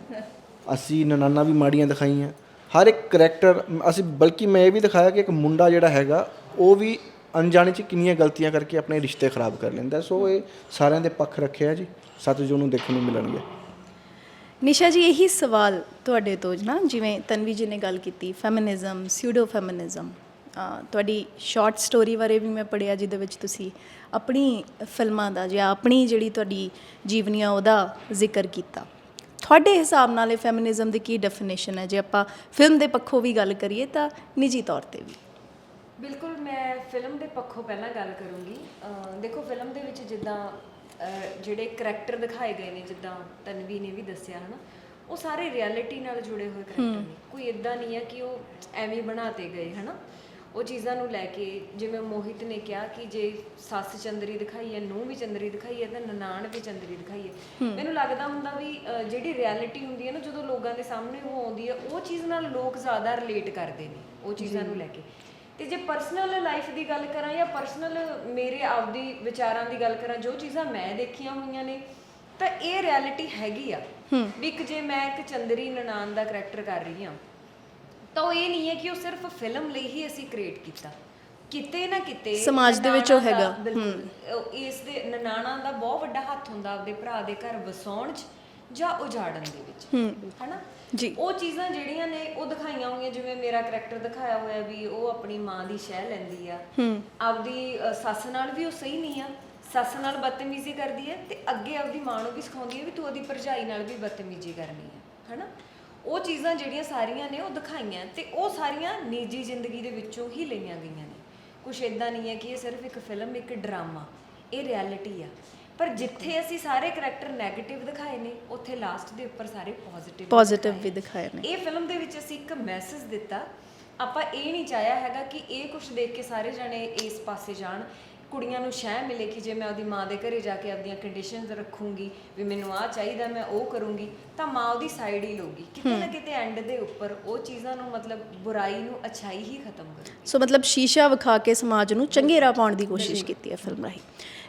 ਅਸੀਂ ਨਨਾਨਾ ਵੀ ਮਾੜੀਆਂ ਦਿਖਾਈਆਂ। ਹਰ ਇੱਕ ਕਰੈਕਟਰ ਅਸੀਂ ਬਲਕਿ ਮੈਂ ਇਹ ਵੀ ਦਿਖਾਇਆ ਕਿ ਇੱਕ ਮੁੰਡਾ ਜਿਹੜਾ ਹੈਗਾ ਉਹ ਵੀ ਅਣਜਾਣੇ ਚ ਕਿੰਨੀਆਂ ਗਲਤੀਆਂ ਕਰਕੇ ਆਪਣੇ ਰਿਸ਼ਤੇ ਖਰਾਬ ਕਰ ਲੈਂਦਾ। ਸੋ ਇਹ ਸਾਰਿਆਂ ਦੇ ਪੱਖ ਰੱਖਿਆ ਜੀ। ਸੱਤ ਜੋ ਨੂੰ ਦੇਖਣ ਨੂੰ ਮਿਲਣਗੇ। ਨਿਸ਼ਾ ਜੀ, ਇਹੀ ਸਵਾਲ ਤੁਹਾਡੇ ਤੋਂ ਨਾ, ਜਿਵੇਂ ਤਨਵੀ ਜੀ ਨੇ ਗੱਲ ਕੀਤੀ ਫੈਮਿਨਿਜ਼ਮ ਸਿਊਡੋ ਫੈਮਿਨਿਜ਼ਮ ਤੁਹਾਡੀ ਸ਼ਾਰਟ ਸਟੋਰੀ ਬਾਰੇ ਵੀ ਮੈਂ ਪੜਿਆ ਜਿਹਦੇ ਵਿੱਚ ਤੁਸੀਂ ਆਪਣੀ ਫਿਲਮਾਂ ਦਾ ਜਾਂ ਆਪਣੀ ਜਿਹੜੀ ਤੁਹਾਡੀ ਜੀਵਨੀ ਆ ਉਹਦਾ ਜ਼ਿਕਰ ਕੀਤਾ। ਤੁਹਾਡੇ ਹਿਸਾਬ ਨਾਲ ਇਹ ਫੈਮਿਨਿਜ਼ਮ ਦੀ ਕੀ ਡੈਫੀਨੇਸ਼ਨ ਹੈ? ਜੇ ਆਪਾਂ ਫਿਲਮ ਦੇ ਪੱਖੋਂ ਵੀ ਗੱਲ ਕਰੀਏ, ਤਾਂ ਨਿੱਜੀ ਤੌਰ ਤੇ ਵੀ। ਬਿਲਕੁਲ, ਮੈਂ ਫਿਲਮ ਦੇ ਪੱਖੋਂ ਪਹਿਲਾਂ ਗੱਲ ਕਰੂੰਗੀ। ਦੇਖੋ ਫਿਲਮ ਦੇ ਵਿੱਚ ਜਿੱਦਾਂ ਜਿਹੜੇ ਕਰੈਕਟਰ ਦਿਖਾਏ ਗਏ ਨੇ ਜਿੱਦਾਂ ਤਨਵੀ ਨੇ ਵੀ ਦੱਸਿਆ ਹਨਾ ਉਹ ਸਾਰੇ ਰਿਐਲਿਟੀ ਨਾਲ ਜੁੜੇ ਹੋਏ ਕਰੈਕਟਰ ਨੇ। ਕੋਈ ਇਦਾਂ ਨਹੀਂ ਹੈ ਕਿ ਉਹ ਐਵੇਂ ਬਣਾਤੇ ਗਏ ਹਨਾ। ਉਹ ਚੀਜ਼ਾਂ ਨੂੰ ਲੈ ਕੇ ਜਿਵੇਂ ਮੋਹਿਤ ਨੇ ਕਿਹਾ ਕਿ ਜੇ ਸੱਸ ਚੰਦਰੀ ਦਿਖਾਈ ਹੈ ਨੂੰ ਵੀ ਚੰਦਰੀ ਦਿਖਾਈ ਹੈ ਤਾਂ ਨਨਾਣ ਵੀ ਚੰਦਰੀ ਦਿਖਾਈ ਹੈ। ਮੈਨੂੰ ਲੱਗਦਾ ਹੁੰਦਾ ਵੀ ਜਿਹੜੀ ਰਿਐਲਿਟੀ ਹੁੰਦੀ ਹੈ ਨਾ ਜਦੋਂ ਲੋਕਾਂ ਦੇ ਸਾਹਮਣੇ ਉਹ ਆਉਂਦੀ ਹੈ ਉਹ ਚੀਜ਼ ਨਾਲ ਲੋਕ ਜ਼ਿਆਦਾ ਰਿਲੇਟ ਕਰਦੇ ਨੇ ਉਹ ਚੀਜ਼ਾਂ ਨੂੰ ਲੈ ਕੇ। ਤੇ ਜੇ ਪਰਸਨਲ ਲਾਈਫ ਦੀ ਗੱਲ ਕਰਾਂ ਜਾਂ ਪਰਸਨਲ ਮੇਰੇ ਆਪਦੀ ਵਿਚਾਰਾਂ ਦੀ ਗੱਲ ਕਰਾਂ ਜੋ ਚੀਜ਼ਾਂ ਮੈਂ ਦੇਖੀਆਂ ਹੋਈਆਂ ਨੇ ਤਾਂ ਇਹ ਰਿਐਲਿਟੀ ਹੈਗੀ ਆ। ਵੀ ਇੱਕ ਜੇ ਮੈਂ ਇੱਕ ਚੰਦਰੀ ਨਨਾਨ ਦਾ ਕਰੈਕਟਰ ਕਰ ਰਹੀ ਹਾਂ ਤਾਂ ਉਹ ਇਹ ਨਹੀਂ ਹੈ ਕਿ ਉਹ ਸਿਰਫ ਫਿਲਮ ਲਈ ਹੀ ਅਸੀਂ ਕ੍ਰੀਏਟ ਕੀਤਾ। ਕਿਤੇ ਨਾ ਕਿਤੇ ਸਮਾਜ ਦੇ ਵਿੱਚ ਉਹ ਹੈਗਾ। ਇਸ ਦੇ ਨਨਾਣਾ ਦਾ ਬਹੁਤ ਵੱਡਾ ਹੱਥ ਹੁੰਦਾ ਆਪਦੇ ਭਰਾ ਦੇ ਘਰ ਵਸਾਉਣ 'ਚ। ਜਾਂ ਉਜਾੜਨ ਦੇ ਵਿੱਚ। ਹਨਾ? ਜੀ। ਉਹ ਚੀਜ਼ਾਂ ਜਿਹੜੀਆਂ ਨੇ ਉਹ ਦਿਖਾਈਆਂ ਹੋਈਆਂ ਜਿਵੇਂ ਮੇਰਾ ਕਰੈਕਟਰ ਦਿਖਾਇਆ ਹੋਇਆ ਵੀ ਉਹ ਆਪਣੀ ਮਾਂ ਦੀ ਸ਼ਹਿ ਲੈਂਦੀ ਆ। ਆਪਦੀ ਸੱਸ ਨਾਲ ਵੀ ਉਹ ਸਹੀ ਨਹੀਂ ਆ। ਸੱਸ ਨਾਲ ਬਦਤਮੀਜ਼ੀ ਕਰਦੀ ਹੈ ਤੇ ਅੱਗੇ ਆਪਦੀ ਮਾਂ ਨੂੰ ਵੀ ਸਿਖਾਉਂਦੀ ਹੈ ਵੀ ਤੂੰ ਉਹਦੀ ਭਰਜਾਈ ਨਾਲ ਵੀ ਬਦਤਮੀਜ਼ੀ ਕਰਨੀ ਹੈ ਹਨਾ? ਉਹ ਚੀਜ਼ਾਂ ਜਿਹੜੀਆਂ ਸਾਰੀਆਂ ਨੇ ਉਹ ਦਿਖਾਈਆਂ ਤੇ ਉਹ ਸਾਰੀਆਂ ਨਿੱਜੀ ਜ਼ਿੰਦਗੀ ਦੇ ਵਿੱਚੋਂ ਹੀ ਲਈਆਂ ਗਈਆਂ ਨੇ। ਕੁਝ ਇਦਾਂ ਨਹੀਂ ਹੈ ਕਿ ਇਹ ਸਿਰਫ ਇੱਕ ਫਿਲਮ ਇੱਕ ਡਰਾਮਾ। ਇਹ ਰਿਐਲਿਟੀ ਆ। ਪਰ ਜਿੱਥੇ ਅਸੀਂ ਸਾਰੇ ਕਰੈਕਟਰ 네ਗੇਟਿਵ ਦਿਖਾਏ ਨੇ ਉੱਥੇ ਲਾਸਟ ਦੇ ਉੱਪਰ ਸਾਰੇ ਪੋਜ਼ਿਟਿਵ ਪੋਜ਼ਿਟਿਵ ਵੀ ਦਿਖਾਏ ਨੇ। ਇਹ ਫਿਲਮ ਦੇ ਵਿੱਚ ਅਸੀਂ ਇੱਕ ਮੈਸੇਜ ਦਿੱਤਾ। ਆਪਾਂ ਇਹ ਨਹੀਂ ਚਾਹਿਆ ਹੈਗਾ ਕਿ ਇਹ ਕੁਝ ਦੇਖ ਕੇ ਸਾਰੇ ਜਣੇ ਇਸ ਪਾਸੇ ਜਾਣ। ਕੁੜੀਆਂ ਨੂੰ ਸ਼ਹਿ ਮਿਲੇ ਕਿ ਜੇ ਮੈਂ ਉਹਦੀ ਮਾਂ ਦੇ ਘਰੇ ਜਾ ਕੇ ਆਪਦੀਆਂ ਕੰਡੀਸ਼ਨਸ ਰੱਖੂੰਗੀ ਵੀ ਮੈਨੂੰ ਆਹ ਚਾਹੀਦਾ ਮੈਂ ਉਹ ਕਰੂੰਗੀ ਤਾਂ ਮਾਂ ਉਹਦੀ ਸਾਈਡ ਹੀ ਲਊਗੀ। ਕਿਤੇ ਨਾ ਕਿਤੇ ਐਂਡ ਦੇ ਉੱਪਰ ਉਹ ਚੀਜ਼ਾਂ ਨੂੰ ਮਤਲਬ ਬੁਰਾਈ ਨੂੰ ਅਛਾਈ ਹੀ ਖਤਮ ਕਰੂ ਸੋ ਮਤਲਬ ਸ਼ੀਸ਼ਾ ਵਿਖਾ ਕੇ ਸਮਾਜ ਨੂੰ ਚੰਗੇ ਰਾਹ ਪਾਉਣ ਦੀ ਕੋਸ਼ਿਸ਼ ਕੀਤੀ ਹੈ ਫਿਲਮ ਰਾਹੀਂ।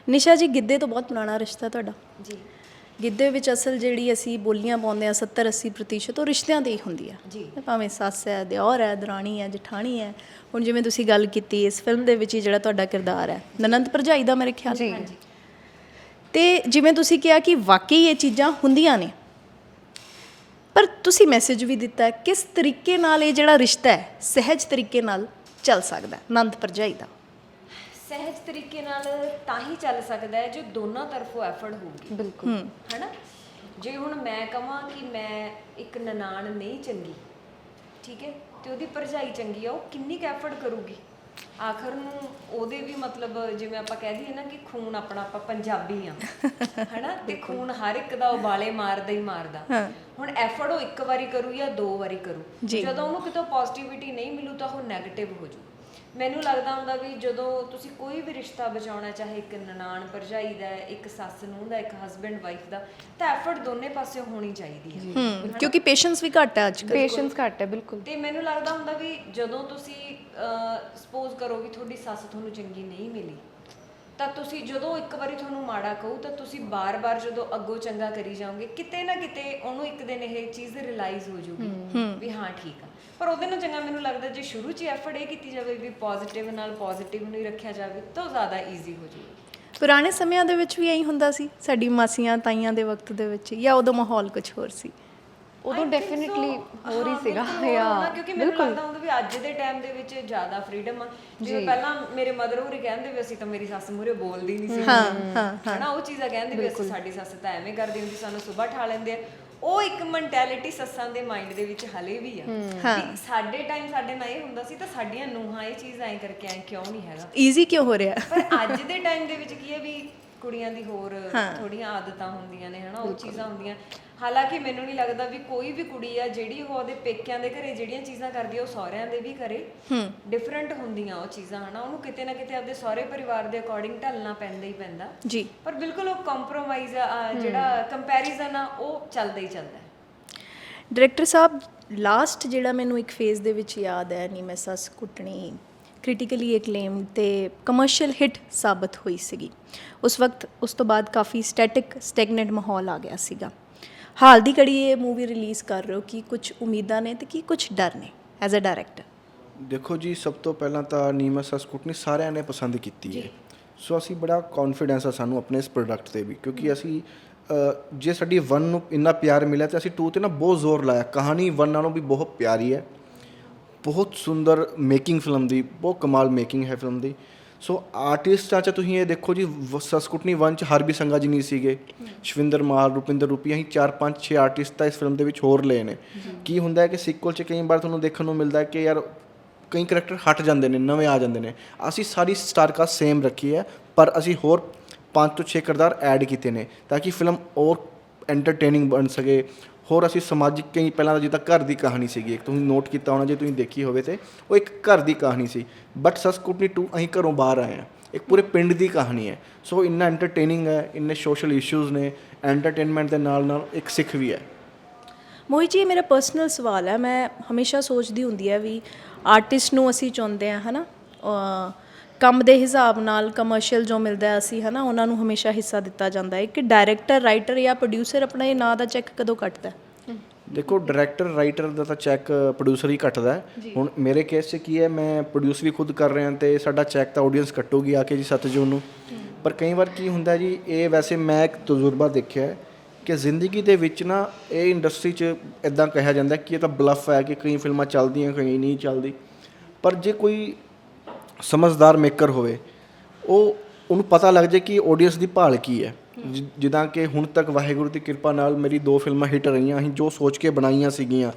ਨਿਸ਼ਾ ਜੀ ਗਿੱਧੇ ਤੋਂ ਬਹੁਤ ਪੁਰਾਣਾ ਰਿਸ਼ਤਾ ਤੁਹਾਡਾ। ਜੀ। ਗਿੱਧੇ ਵਿੱਚ ਅਸਲ ਜਿਹੜੀ ਅਸੀਂ ਬੋਲੀਆਂ ਪਾਉਂਦੇ ਆ 70 80% ਉਹ ਰਿਸ਼ਤਿਆਂ ਦੇ ਹੀ ਹੁੰਦੀ ਆ। ਜੀ। ਭਾਵੇਂ ਸੱਸ ਹੈ ਦਿਓਰ ਹੈ ਦਰਾਣੀ ਹੈ ਜਠਾਣੀ ਹੈ ਹੁਣ ਜਿਵੇਂ ਤੁਸੀਂ ਗੱਲ ਕੀਤੀ ਇਸ ਫਿਲਮ ਦੇ ਵਿੱਚ ਹੀ ਜਿਹੜਾ ਤੁਹਾਡਾ ਕਿਰਦਾਰ ਹੈ ਨਨੰਦ ਭਰਜਾਈ ਦਾ ਮੇਰੇ ਖਿਆਲ ਜੀ। ਤੇ ਜਿਵੇਂ ਤੁਸੀਂ ਕਿਹਾ ਕਿ ਵਾਕਈ ਇਹ ਚੀਜ਼ਾਂ ਹੁੰਦੀਆਂ ਨੇ ਪਰ ਤੁਸੀਂ ਮੈਸੇਜ ਵੀ ਦਿੱਤਾ ਕਿਸ ਤਰੀਕੇ ਨਾਲ ਇਹ ਜਿਹੜਾ ਰਿਸ਼ਤਾ ਹੈ ਸਹਿਜ ਤਰੀਕੇ ਨਾਲ ਚੱਲ ਸਕਦਾ ਹੈ, ਨੰਦ ਭਰਜਾਈ ਦਾ? ਸਹਿਜ ਤਰੀਕੇ ਨਾਲ ਤਾਂ ਹੀ ਚੱਲ ਸਕਦਾ ਹੈ ਜੋ ਦੋਨਾਂ ਤਰਫੋਂ ਐਫਰਟ ਹੋਊਗੀ। ਬਿਲਕੁਲ। ਹੈਨਾ? ਜੇ ਹੁਣ ਮੈਂ ਕਹਾਂ ਕਿ ਮੈਂ ਇੱਕ ਨਨਾਣ ਨਹੀਂ ਚੰਗੀ ਠੀਕ ਹੈ? ਤੇ ਉਹਦੀ ਭਰਜਾਈ ਚੰਗੀ ਆ ਉਹ ਕਿੰਨੀ ਕੁ ਐਫਰਟ ਕਰੂਗੀ? ਆਖਰ ਨੂੰ ਉਹਦੇ ਵੀ ਮਤਲਬ ਜਿਵੇਂ ਆਪਾਂ ਕਹਿ ਦਈਏ ਨਾ ਕਿ ਖੂਨ ਆਪਣਾ ਆਪਾਂ ਪੰਜਾਬੀ ਆ। ਹੈਨਾ? ਤੇ ਖੂਨ ਹਰ ਇੱਕ ਦਾ ਉਬਾਲੇ ਮਾਰਦਾ ਹੀ ਮਾਰਦਾ। ਹੁਣ ਐਫਰਟ ਉਹ ਇੱਕ ਵਾਰੀ ਕਰੂ ਜਾਂ ਦੋ ਵਾਰੀ ਕਰੂ। ਜਦੋਂ ਉਹਨੂੰ ਕਿਤੋਂ ਪੋਜ਼ਿਟਿਵਿਟੀ ਨਹੀਂ ਮਿਲੂ ਤਾਂ ਉਹ 네ਗੇਟਿਵ ਹੋ ਜੂ। ਮੈਨੂੰ ਲੱਗਦਾ ਹੁੰਦਾ ਵੀ ਜਦੋਂ ਤੁਸੀਂ ਕੋਈ ਵੀ ਰਿਸ਼ਤਾ ਬਚਾਉਣਾ ਚਾਹੇ ਇੱਕ ਨਨਾਣ ਭਰਜਾਈ ਦਾ ਇੱਕ ਸੱਸ ਨੂੰ ਦਾ ਇੱਕ ਹਸਬੰਡ ਵਾਈਫ ਦਾ ਤਾਂ ਐਫਰਟ ਦੋਨੇ ਪਾਸੇ ਹੋਣੀ ਚਾਹੀਦੀ ਹੈ ਹੂੰ ਕਿਉਂਕਿ ਪੇਸ਼ੈਂਸ ਵੀ ਘੱਟ ਹੈ ਅੱਜ ਕੱਲ੍ਹ ਪੇਸ਼ੈਂਸ ਘੱਟ ਹੈ ਬਿਲਕੁਲ। ਤੇ ਮੈਨੂੰ ਲੱਗਦਾ ਹੁੰਦਾ ਵੀ ਜਦੋਂ ਤੁਸੀਂ ਸਪੋਜ਼ ਕਰੋ ਕਿ ਤੁਹਾਡੀ ਸੱਸ ਤੁਹਾਨੂੰ ਚੰਗੀ ਨਹੀਂ ਮਿਲੀ ਤਾਂ ਤੁਸੀਂ ਜਦੋਂ ਇੱਕ ਵਾਰੀ ਤੁਹਾਨੂੰ ਮਾੜਾ ਕਹੂ ਤਾਂ ਤੁਸੀਂ ਬਾਰ-ਬਾਰ ਜਦੋਂ ਅੱਗੋਂ ਚੰਗਾ ਕਰੀ ਜਾਓਗੇ ਕਿਤੇ ਨਾ ਕਿਤੇ ਉਹਨੂੰ ਇੱਕ ਦਿਨ ਇਹ ਚੀਜ਼ ਰਿਅਲਾਈਜ਼ ਹੋ ਜਾਊਗੀ ਵੀ ਹਾਂ ਠੀਕ ਆ। ਪਰ ਉਹਦੇ ਨਾਲ ਚੰਗਾ ਮੈਨੂੰ ਲੱਗਦਾ ਜੇ ਸ਼ੁਰੂ 'ਚ ਐਫਰਟ ਇਹ ਕੀਤੀ ਜਾਵੇ ਵੀ ਪੋਜ਼ਿਟਿਵ ਨਾਲ ਪੋਜ਼ਿਟਿਵ ਨੂੰ ਹੀ ਰੱਖਿਆ ਜਾਵੇ ਤਾਂ ਜ਼ਿਆਦਾ ਈਜ਼ੀ ਹੋ ਜਾਊਗਾ ਪੁਰਾਣੇ ਸਮਿਆਂ ਦੇ ਵਿੱਚ ਵੀ ਐਂ ਹੁੰਦਾ ਸੀ ਸਾਡੀ ਮਾਸੀਆਂ ਤਾਈਆਂ ਦੇ ਵਕਤ ਦੇ ਵਿੱਚ ਜਾਂ ਉਦੋਂ ਮਾਹੌਲ ਕੁਝ ਹੋਰ ਸੀ। ਉਦੋਂ ਡੈਫੀਨਿਟਲੀ ਹੀ ਹਾਂ, ਸੀਗਾ। ਯਾ ਕਿਉਂਕਿ ਮੈਨੂੰ ਲੱਗਦਾ ਹੁੰਦਾ ਵੀ ਅੱਜ ਦੇ ਟਾਈਮ ਦੇ ਵਿੱਚ ਜ਼ਿਆਦਾ ਫ੍ਰੀडम ਆ। ਜਿਵੇਂ ਪਹਿਲਾਂ ਮੇਰੇ ਮਦਰ ਹੋਰੀ ਕਹਿੰਦੇ ਵੀ ਅਸੀਂ ਤਾਂ ਮੇਰੀ ਸੱਸ ਮੂਰੇ ਬੋਲਦੀ ਨਹੀਂ ਸੀ। ਹਾਂ ਹਾਂ ਹਨਾ ਉਹ ਚੀਜ਼ਾਂ ਕਹਿੰਦੇ ਵੀ ਅਸੀਂ ਸਾਡੀ ਸੱਸ ਤਾਂ ਐਵੇਂ ਕਰਦੀ ਹੁੰਦੀ ਸਾਨੂੰ ਸਵੇਰ ਠਾ ਲੈਂਦੇ ਆ। ਉਹ ਇੱਕ ਮੈਂਟੈਲਿਟੀ ਸੱਸਾਂ ਦੇ ਮਾਈਂਡ ਦੇ ਵਿੱਚ ਹਲੇ ਵੀ ਆ। ਵੀ ਸਾਡੇ ਟਾਈਮ ਸਾਡੇ ਨਾਲ ਇਹ ਹੁੰਦਾ ਸੀ ਤਾਂ ਸਾਡੀਆਂ ਨੂੰਹਾਂ ਇਹ ਚੀਜ਼ ਐਂ ਕਰਕੇ ਐਂ ਕਿਉਂ ਨਹੀਂ ਹੈਗਾ? ਈਜ਼ੀ ਕਿਉਂ ਹੋ ਰਿਹਾ? ਪਰ ਅੱਜ ਦੇ ਟਾਈਮ ਦੇ ਵਿੱਚ ਕੀ ਹੈ ਵੀ ਕੁੜੀਆਂ ਦੀ ਹੋਰ ਥੋੜੀਆਂ ਆਦਤਾਂ ਹੁੰਦੀਆਂ ਨੇ ਹਨਾ ਉਹ ਚੀਜ਼ਾਂ ਹੁੰਦੀਆਂ। ਹਾਲਾਂਕਿ ਮੈਨੂੰ ਨਹੀਂ ਲੱਗਦਾ ਵੀ ਕੋਈ ਵੀ ਕੁੜੀ ਆ ਜਿਹੜੀ ਉਹ ਉਹਦੇ ਪੇਕਿਆਂ ਦੇ ਘਰੇ ਜਿਹੜੀਆਂ ਚੀਜ਼ਾਂ ਕਰਦੀ ਆ ਉਹ ਸਹੁਰਿਆਂ ਦੇ ਵੀ ਕਰੇ ਡਿਫਰੈਂਟ ਹੁੰਦੀਆਂ ਉਹ ਚੀਜ਼ਾਂ ਹਨਾ? ਉਹਨੂੰ ਕਿਤੇ ਨਾ ਕਿਤੇ ਆਪਦੇ ਸਹੁਰੇ ਪਰਿਵਾਰ ਦੇ ਅਕੋਰਡਿੰਗ ਢਲਣਾ ਪੈਂਦਾ ਹੀ ਪੈਂਦਾ। ਜੀ। ਪਰ ਬਿਲਕੁਲ ਉਹ ਕੰਪਰੋਮਾਈਜ਼ ਜਿਹੜਾ ਕੰਪੈਰੀਜ਼ਨ ਆ ਉਹ ਚੱਲਦਾ ਹੀ ਚੱਲਦਾ ਹੈ। ਡਾਇਰੈਕਟਰ ਸਾਹਿਬ ਲਾਸਟ ਜਿਹੜਾ ਮੈਨੂੰ ਇੱਕ ਫੇਜ਼ ਦੇ ਵਿੱਚ ਯਾਦ ਹੈ ਨੀ ਮੈਂ ਸੱਸ ਕੁੱਟਣੀ ਕ੍ਰਿਟੀਕਲੀ ਐਕਲੇਮਡ ਤੇ ਕਮਰਸ਼ੀਅਲ ਹਿੱਟ ਸਾਬਤ ਹੋਈ ਸੀਗੀ। ਉਸ ਵਕਤ ਉਸ ਤੋਂ ਬਾਅਦ ਕਾਫੀ ਸਟੈਟਿਕ ਸਟੈਗਨੈਂਟ ਮਾਹੌਲ ਆ ਗਿਆ ਸੀਗਾ। ਹਾਲ ਦੀ ਘੜੀ ਇਹ ਮੂਵੀ ਰਿਲੀਜ਼ ਕਰ ਰਹੇ ਹੋ ਕੀ ਕੁਝ ਉਮੀਦਾਂ ਨੇ ਤੇ ਕੀ ਕੁਝ ਡਰ ਨੇ ਐਜ਼ ਅ ਡਾਇਰੈਕਟਰ ਦੇਖੋ ਜੀ ਸਭ ਤੋਂ ਪਹਿਲਾਂ ਤਾਂ ਨੀਮਾ ਸਸਕੁਟਨੀ ਸਾਰਿਆਂ ਨੇ ਪਸੰਦ ਕੀਤੀ ਹੈ। ਸੋ ਅਸੀਂ ਬੜਾ ਕੌਨਫੀਡੈਂਸ ਆ ਸਾਨੂੰ ਆਪਣੇ ਇਸ ਪ੍ਰੋਡਕਟ ਤੇ ਵੀ ਕਿਉਂਕਿ ਅਸੀਂ ਜੇ ਸਾਡੀ 1 ਨੂੰ ਇੰਨਾ ਪਿਆਰ ਮਿਲਿਆ ਤੇ ਅਸੀਂ 2 ਤੇ ਨਾ ਬਹੁਤ ਜ਼ੋਰ ਲਾਇਆ। ਕਹਾਣੀ 1 ਨਾਲੋਂ ਵੀ ਬਹੁਤ ਪਿਆਰੀ ਹੈ। ਬਹੁਤ ਸੁੰਦਰ ਮੇਕਿੰਗ ਫਿਲਮ ਦੀ ਬਹੁਤ ਕਮਾਲ ਮੇਕਿੰਗ ਹੈ ਫਿਲਮ ਦੀ। ਸੋ ਆਰਟਿਸਟਾਂ ਚ ਤੁਸੀਂ ਇਹ ਦੇਖੋ ਜੀ, ਵ- ਸਸਕੁਟਨੀ 1 ਚ ਹਰਬੀ ਸੰਗਾ ਜੀ ਨਹੀਂ ਸੀਗੇ। ਸ਼ਵਿੰਦਰ ਮਾਲ, ਰੁਪਿੰਦਰ ਰੂਪੀ, ਅਸੀਂ 4 5 6 ਆਰਟਿਸਟ ਤਾਂ ਇਸ ਫਿਲਮ ਦੇ ਵਿੱਚ ਹੋਰ ਲਏ ਨੇ। ਕੀ ਹੁੰਦਾ ਹੈ ਕਿ ਸਿੱਕਵਲ ਚ ਕਈ ਵਾਰ ਤੁਹਾਨੂੰ ਦੇਖਣ ਨੂੰ ਮਿਲਦਾ ਹੈ ਕਿ ਯਾਰ ਕਈ ਕਰੈਕਟਰ ਹਟ ਜਾਂਦੇ ਨੇ, ਨਵੇਂ ਆ ਜਾਂਦੇ ਨੇ। ਅਸੀਂ ਸਾਰੀ ਸਟਾਰ ਕਾਸਟ ਸੇਮ ਰੱਖੀ ਹੈ, ਪਰ ਅਸੀਂ ਹੋਰ 5 ਤੋਂ 6 ਕਿਰਦਾਰ ਐਡ ਕੀਤੇ ਨੇ, ਤਾਂ ਕਿ ਫਿਲਮ ਹੋਰ ਐਂਟਰਟੇਨਿੰਗ ਬਣ ਸਕੇ ਹੋਰ ਅਸੀਂ ਸਮਾਜਿਕ ਕਈ ਪਹਿਲਾਂ ਤਾਂ ਜਿੱਦਾਂ ਘਰ ਦੀ ਕਹਾਣੀ ਸੀਗੀ, ਇੱਕ ਤੁਸੀਂ ਨੋਟ ਕੀਤਾ ਹੋਣਾ ਜੇ ਤੁਸੀਂ ਦੇਖੀ ਹੋਵੇ ਤੇ, ਉਹ ਇੱਕ ਘਰ ਦੀ ਕਹਾਣੀ ਸੀ। ਬਟ ਸਸਕੁਟਨੀ 2 ਅਸੀਂ ਘਰੋਂ ਬਾਹਰ ਆਏ ਹਾਂ। ਇੱਕ ਪੂਰੇ ਪਿੰਡ ਦੀ ਕਹਾਣੀ ਹੈ। ਸੋ ਇੰਨਾ ਐਂਟਰਟੇਨਿੰਗ ਹੈ, ਇੰਨੇ ਸੋਸ਼ਲ ਇਸ਼ੂਜ਼ ਨੇ ਐਂਟਰਟੇਨਮੈਂਟ ਦੇ ਨਾਲ ਨਾਲ ਇੱਕ ਸਿੱਖ ਵੀ ਹੈ। ਮੋਹਿਤ ਜੀ, ਇਹ ਮੇਰਾ ਪਰਸਨਲ ਸਵਾਲ ਹੈ। ਮੈਂ ਹਮੇਸ਼ਾ ਸੋਚਦੀ ਹੁੰਦੀ ਹੈ ਵੀ ਆਰਟਿਸਟ ਨੂੰ ਅਸੀਂ ਚਾਹੁੰਦੇ ਆ ਹਨਾ? ਅਹ ਕੰਮ ਦੇ ਹਿਸਾਬ ਨਾਲ ਕਮਰਸ਼ੀਅਲ ਜੋ ਮਿਲਦਾ ਹੈ ਅਸੀਂ ਹਨਾ ਉਹਨਾਂ ਨੂੰ ਹਮੇਸ਼ਾ ਹਿੱਸਾ ਦਿੱਤਾ ਜਾਂਦਾ ਹੈ। ਕਿ ਡਾਇਰੈਕਟਰ ਰਾਈਟਰ ਜਾਂ ਪ੍ਰੋਡਿਊਸਰ ਆਪਣਾ ਇਹ ਨਾਂ ਦਾ ਚੈੱਕ ਕਦੋਂ ਕੱਟਦਾ ਹੈ? ਦੇਖੋ ਡਾਇਰੈਕਟਰ ਰਾਈਟਰ ਦਾ ਤਾਂ ਚੈੱਕ ਪ੍ਰੋਡਿਊਸਰ ਹੀ ਕੱਟਦਾ ਹੈ। ਹੁਣ ਮੇਰੇ ਕੇਸ 'ਚ ਕੀ ਹੈ ਮੈਂ ਪ੍ਰੋਡਿਊਸ ਵੀ ਖੁਦ ਕਰ ਰਿਹਾ ਤੇ ਸਾਡਾ ਚੈੱਕ ਤਾਂ ਆਡੀਅנס ਕੱਟੂਗੀ ਆ ਕੇ ਜੀ 7 ਜੂਨ ਨੂੰ। ਪਰ ਕਈ ਵਾਰ ਕੀ ਹੁੰਦਾ ਜੀ ਇਹ ਵੈਸੇ ਮੈਂ ਇੱਕ ਤਜਰਬਾ ਦੇਖਿਆ ਹੈ ਕਿ ਜ਼ਿੰਦਗੀ ਦੇ ਵਿੱਚ ਨਾ ਇਹ ਇੰਡਸਟਰੀ 'ਚ ਇਦਾਂ ਕਿਹਾ ਜਾਂਦਾ ਕਿ ਇਹ ਤਾਂ ਬਲਫ ਹੈ ਕਿ ਕਈ ਫਿਲਮਾਂ ਚੱਲਦੀਆਂ ਕਈ ਨਹੀਂ ਚੱਲਦੀ। ਪਰ ਜੇ ਕੋਈ ਸਮਝਦਾਰ ਮੇਕਰ ਹੋਵੇ, ਉਹ ਉਹਨੂੰ ਪਤਾ ਲੱਗ ਜਾਏ ਕਿ ਆਡੀਅנס ਦੀ ਭਾਲ ਕੀ ਹੈ। ਜਿੱਦਾਂ ਕਿ ਹੁਣ ਤੱਕ ਵਾਹਿਗੁਰੂ ਦੀ ਕਿਰਪਾ ਨਾਲ ਮੇਰੀ ਦੋ ਫਿਲਮਾਂ ਹਿੱਟ ਰਹੀਆਂ ਸੀ ਜੋ ਸੋਚ ਕੇ ਬਣਾਈਆਂ ਸੀਗੀਆਂ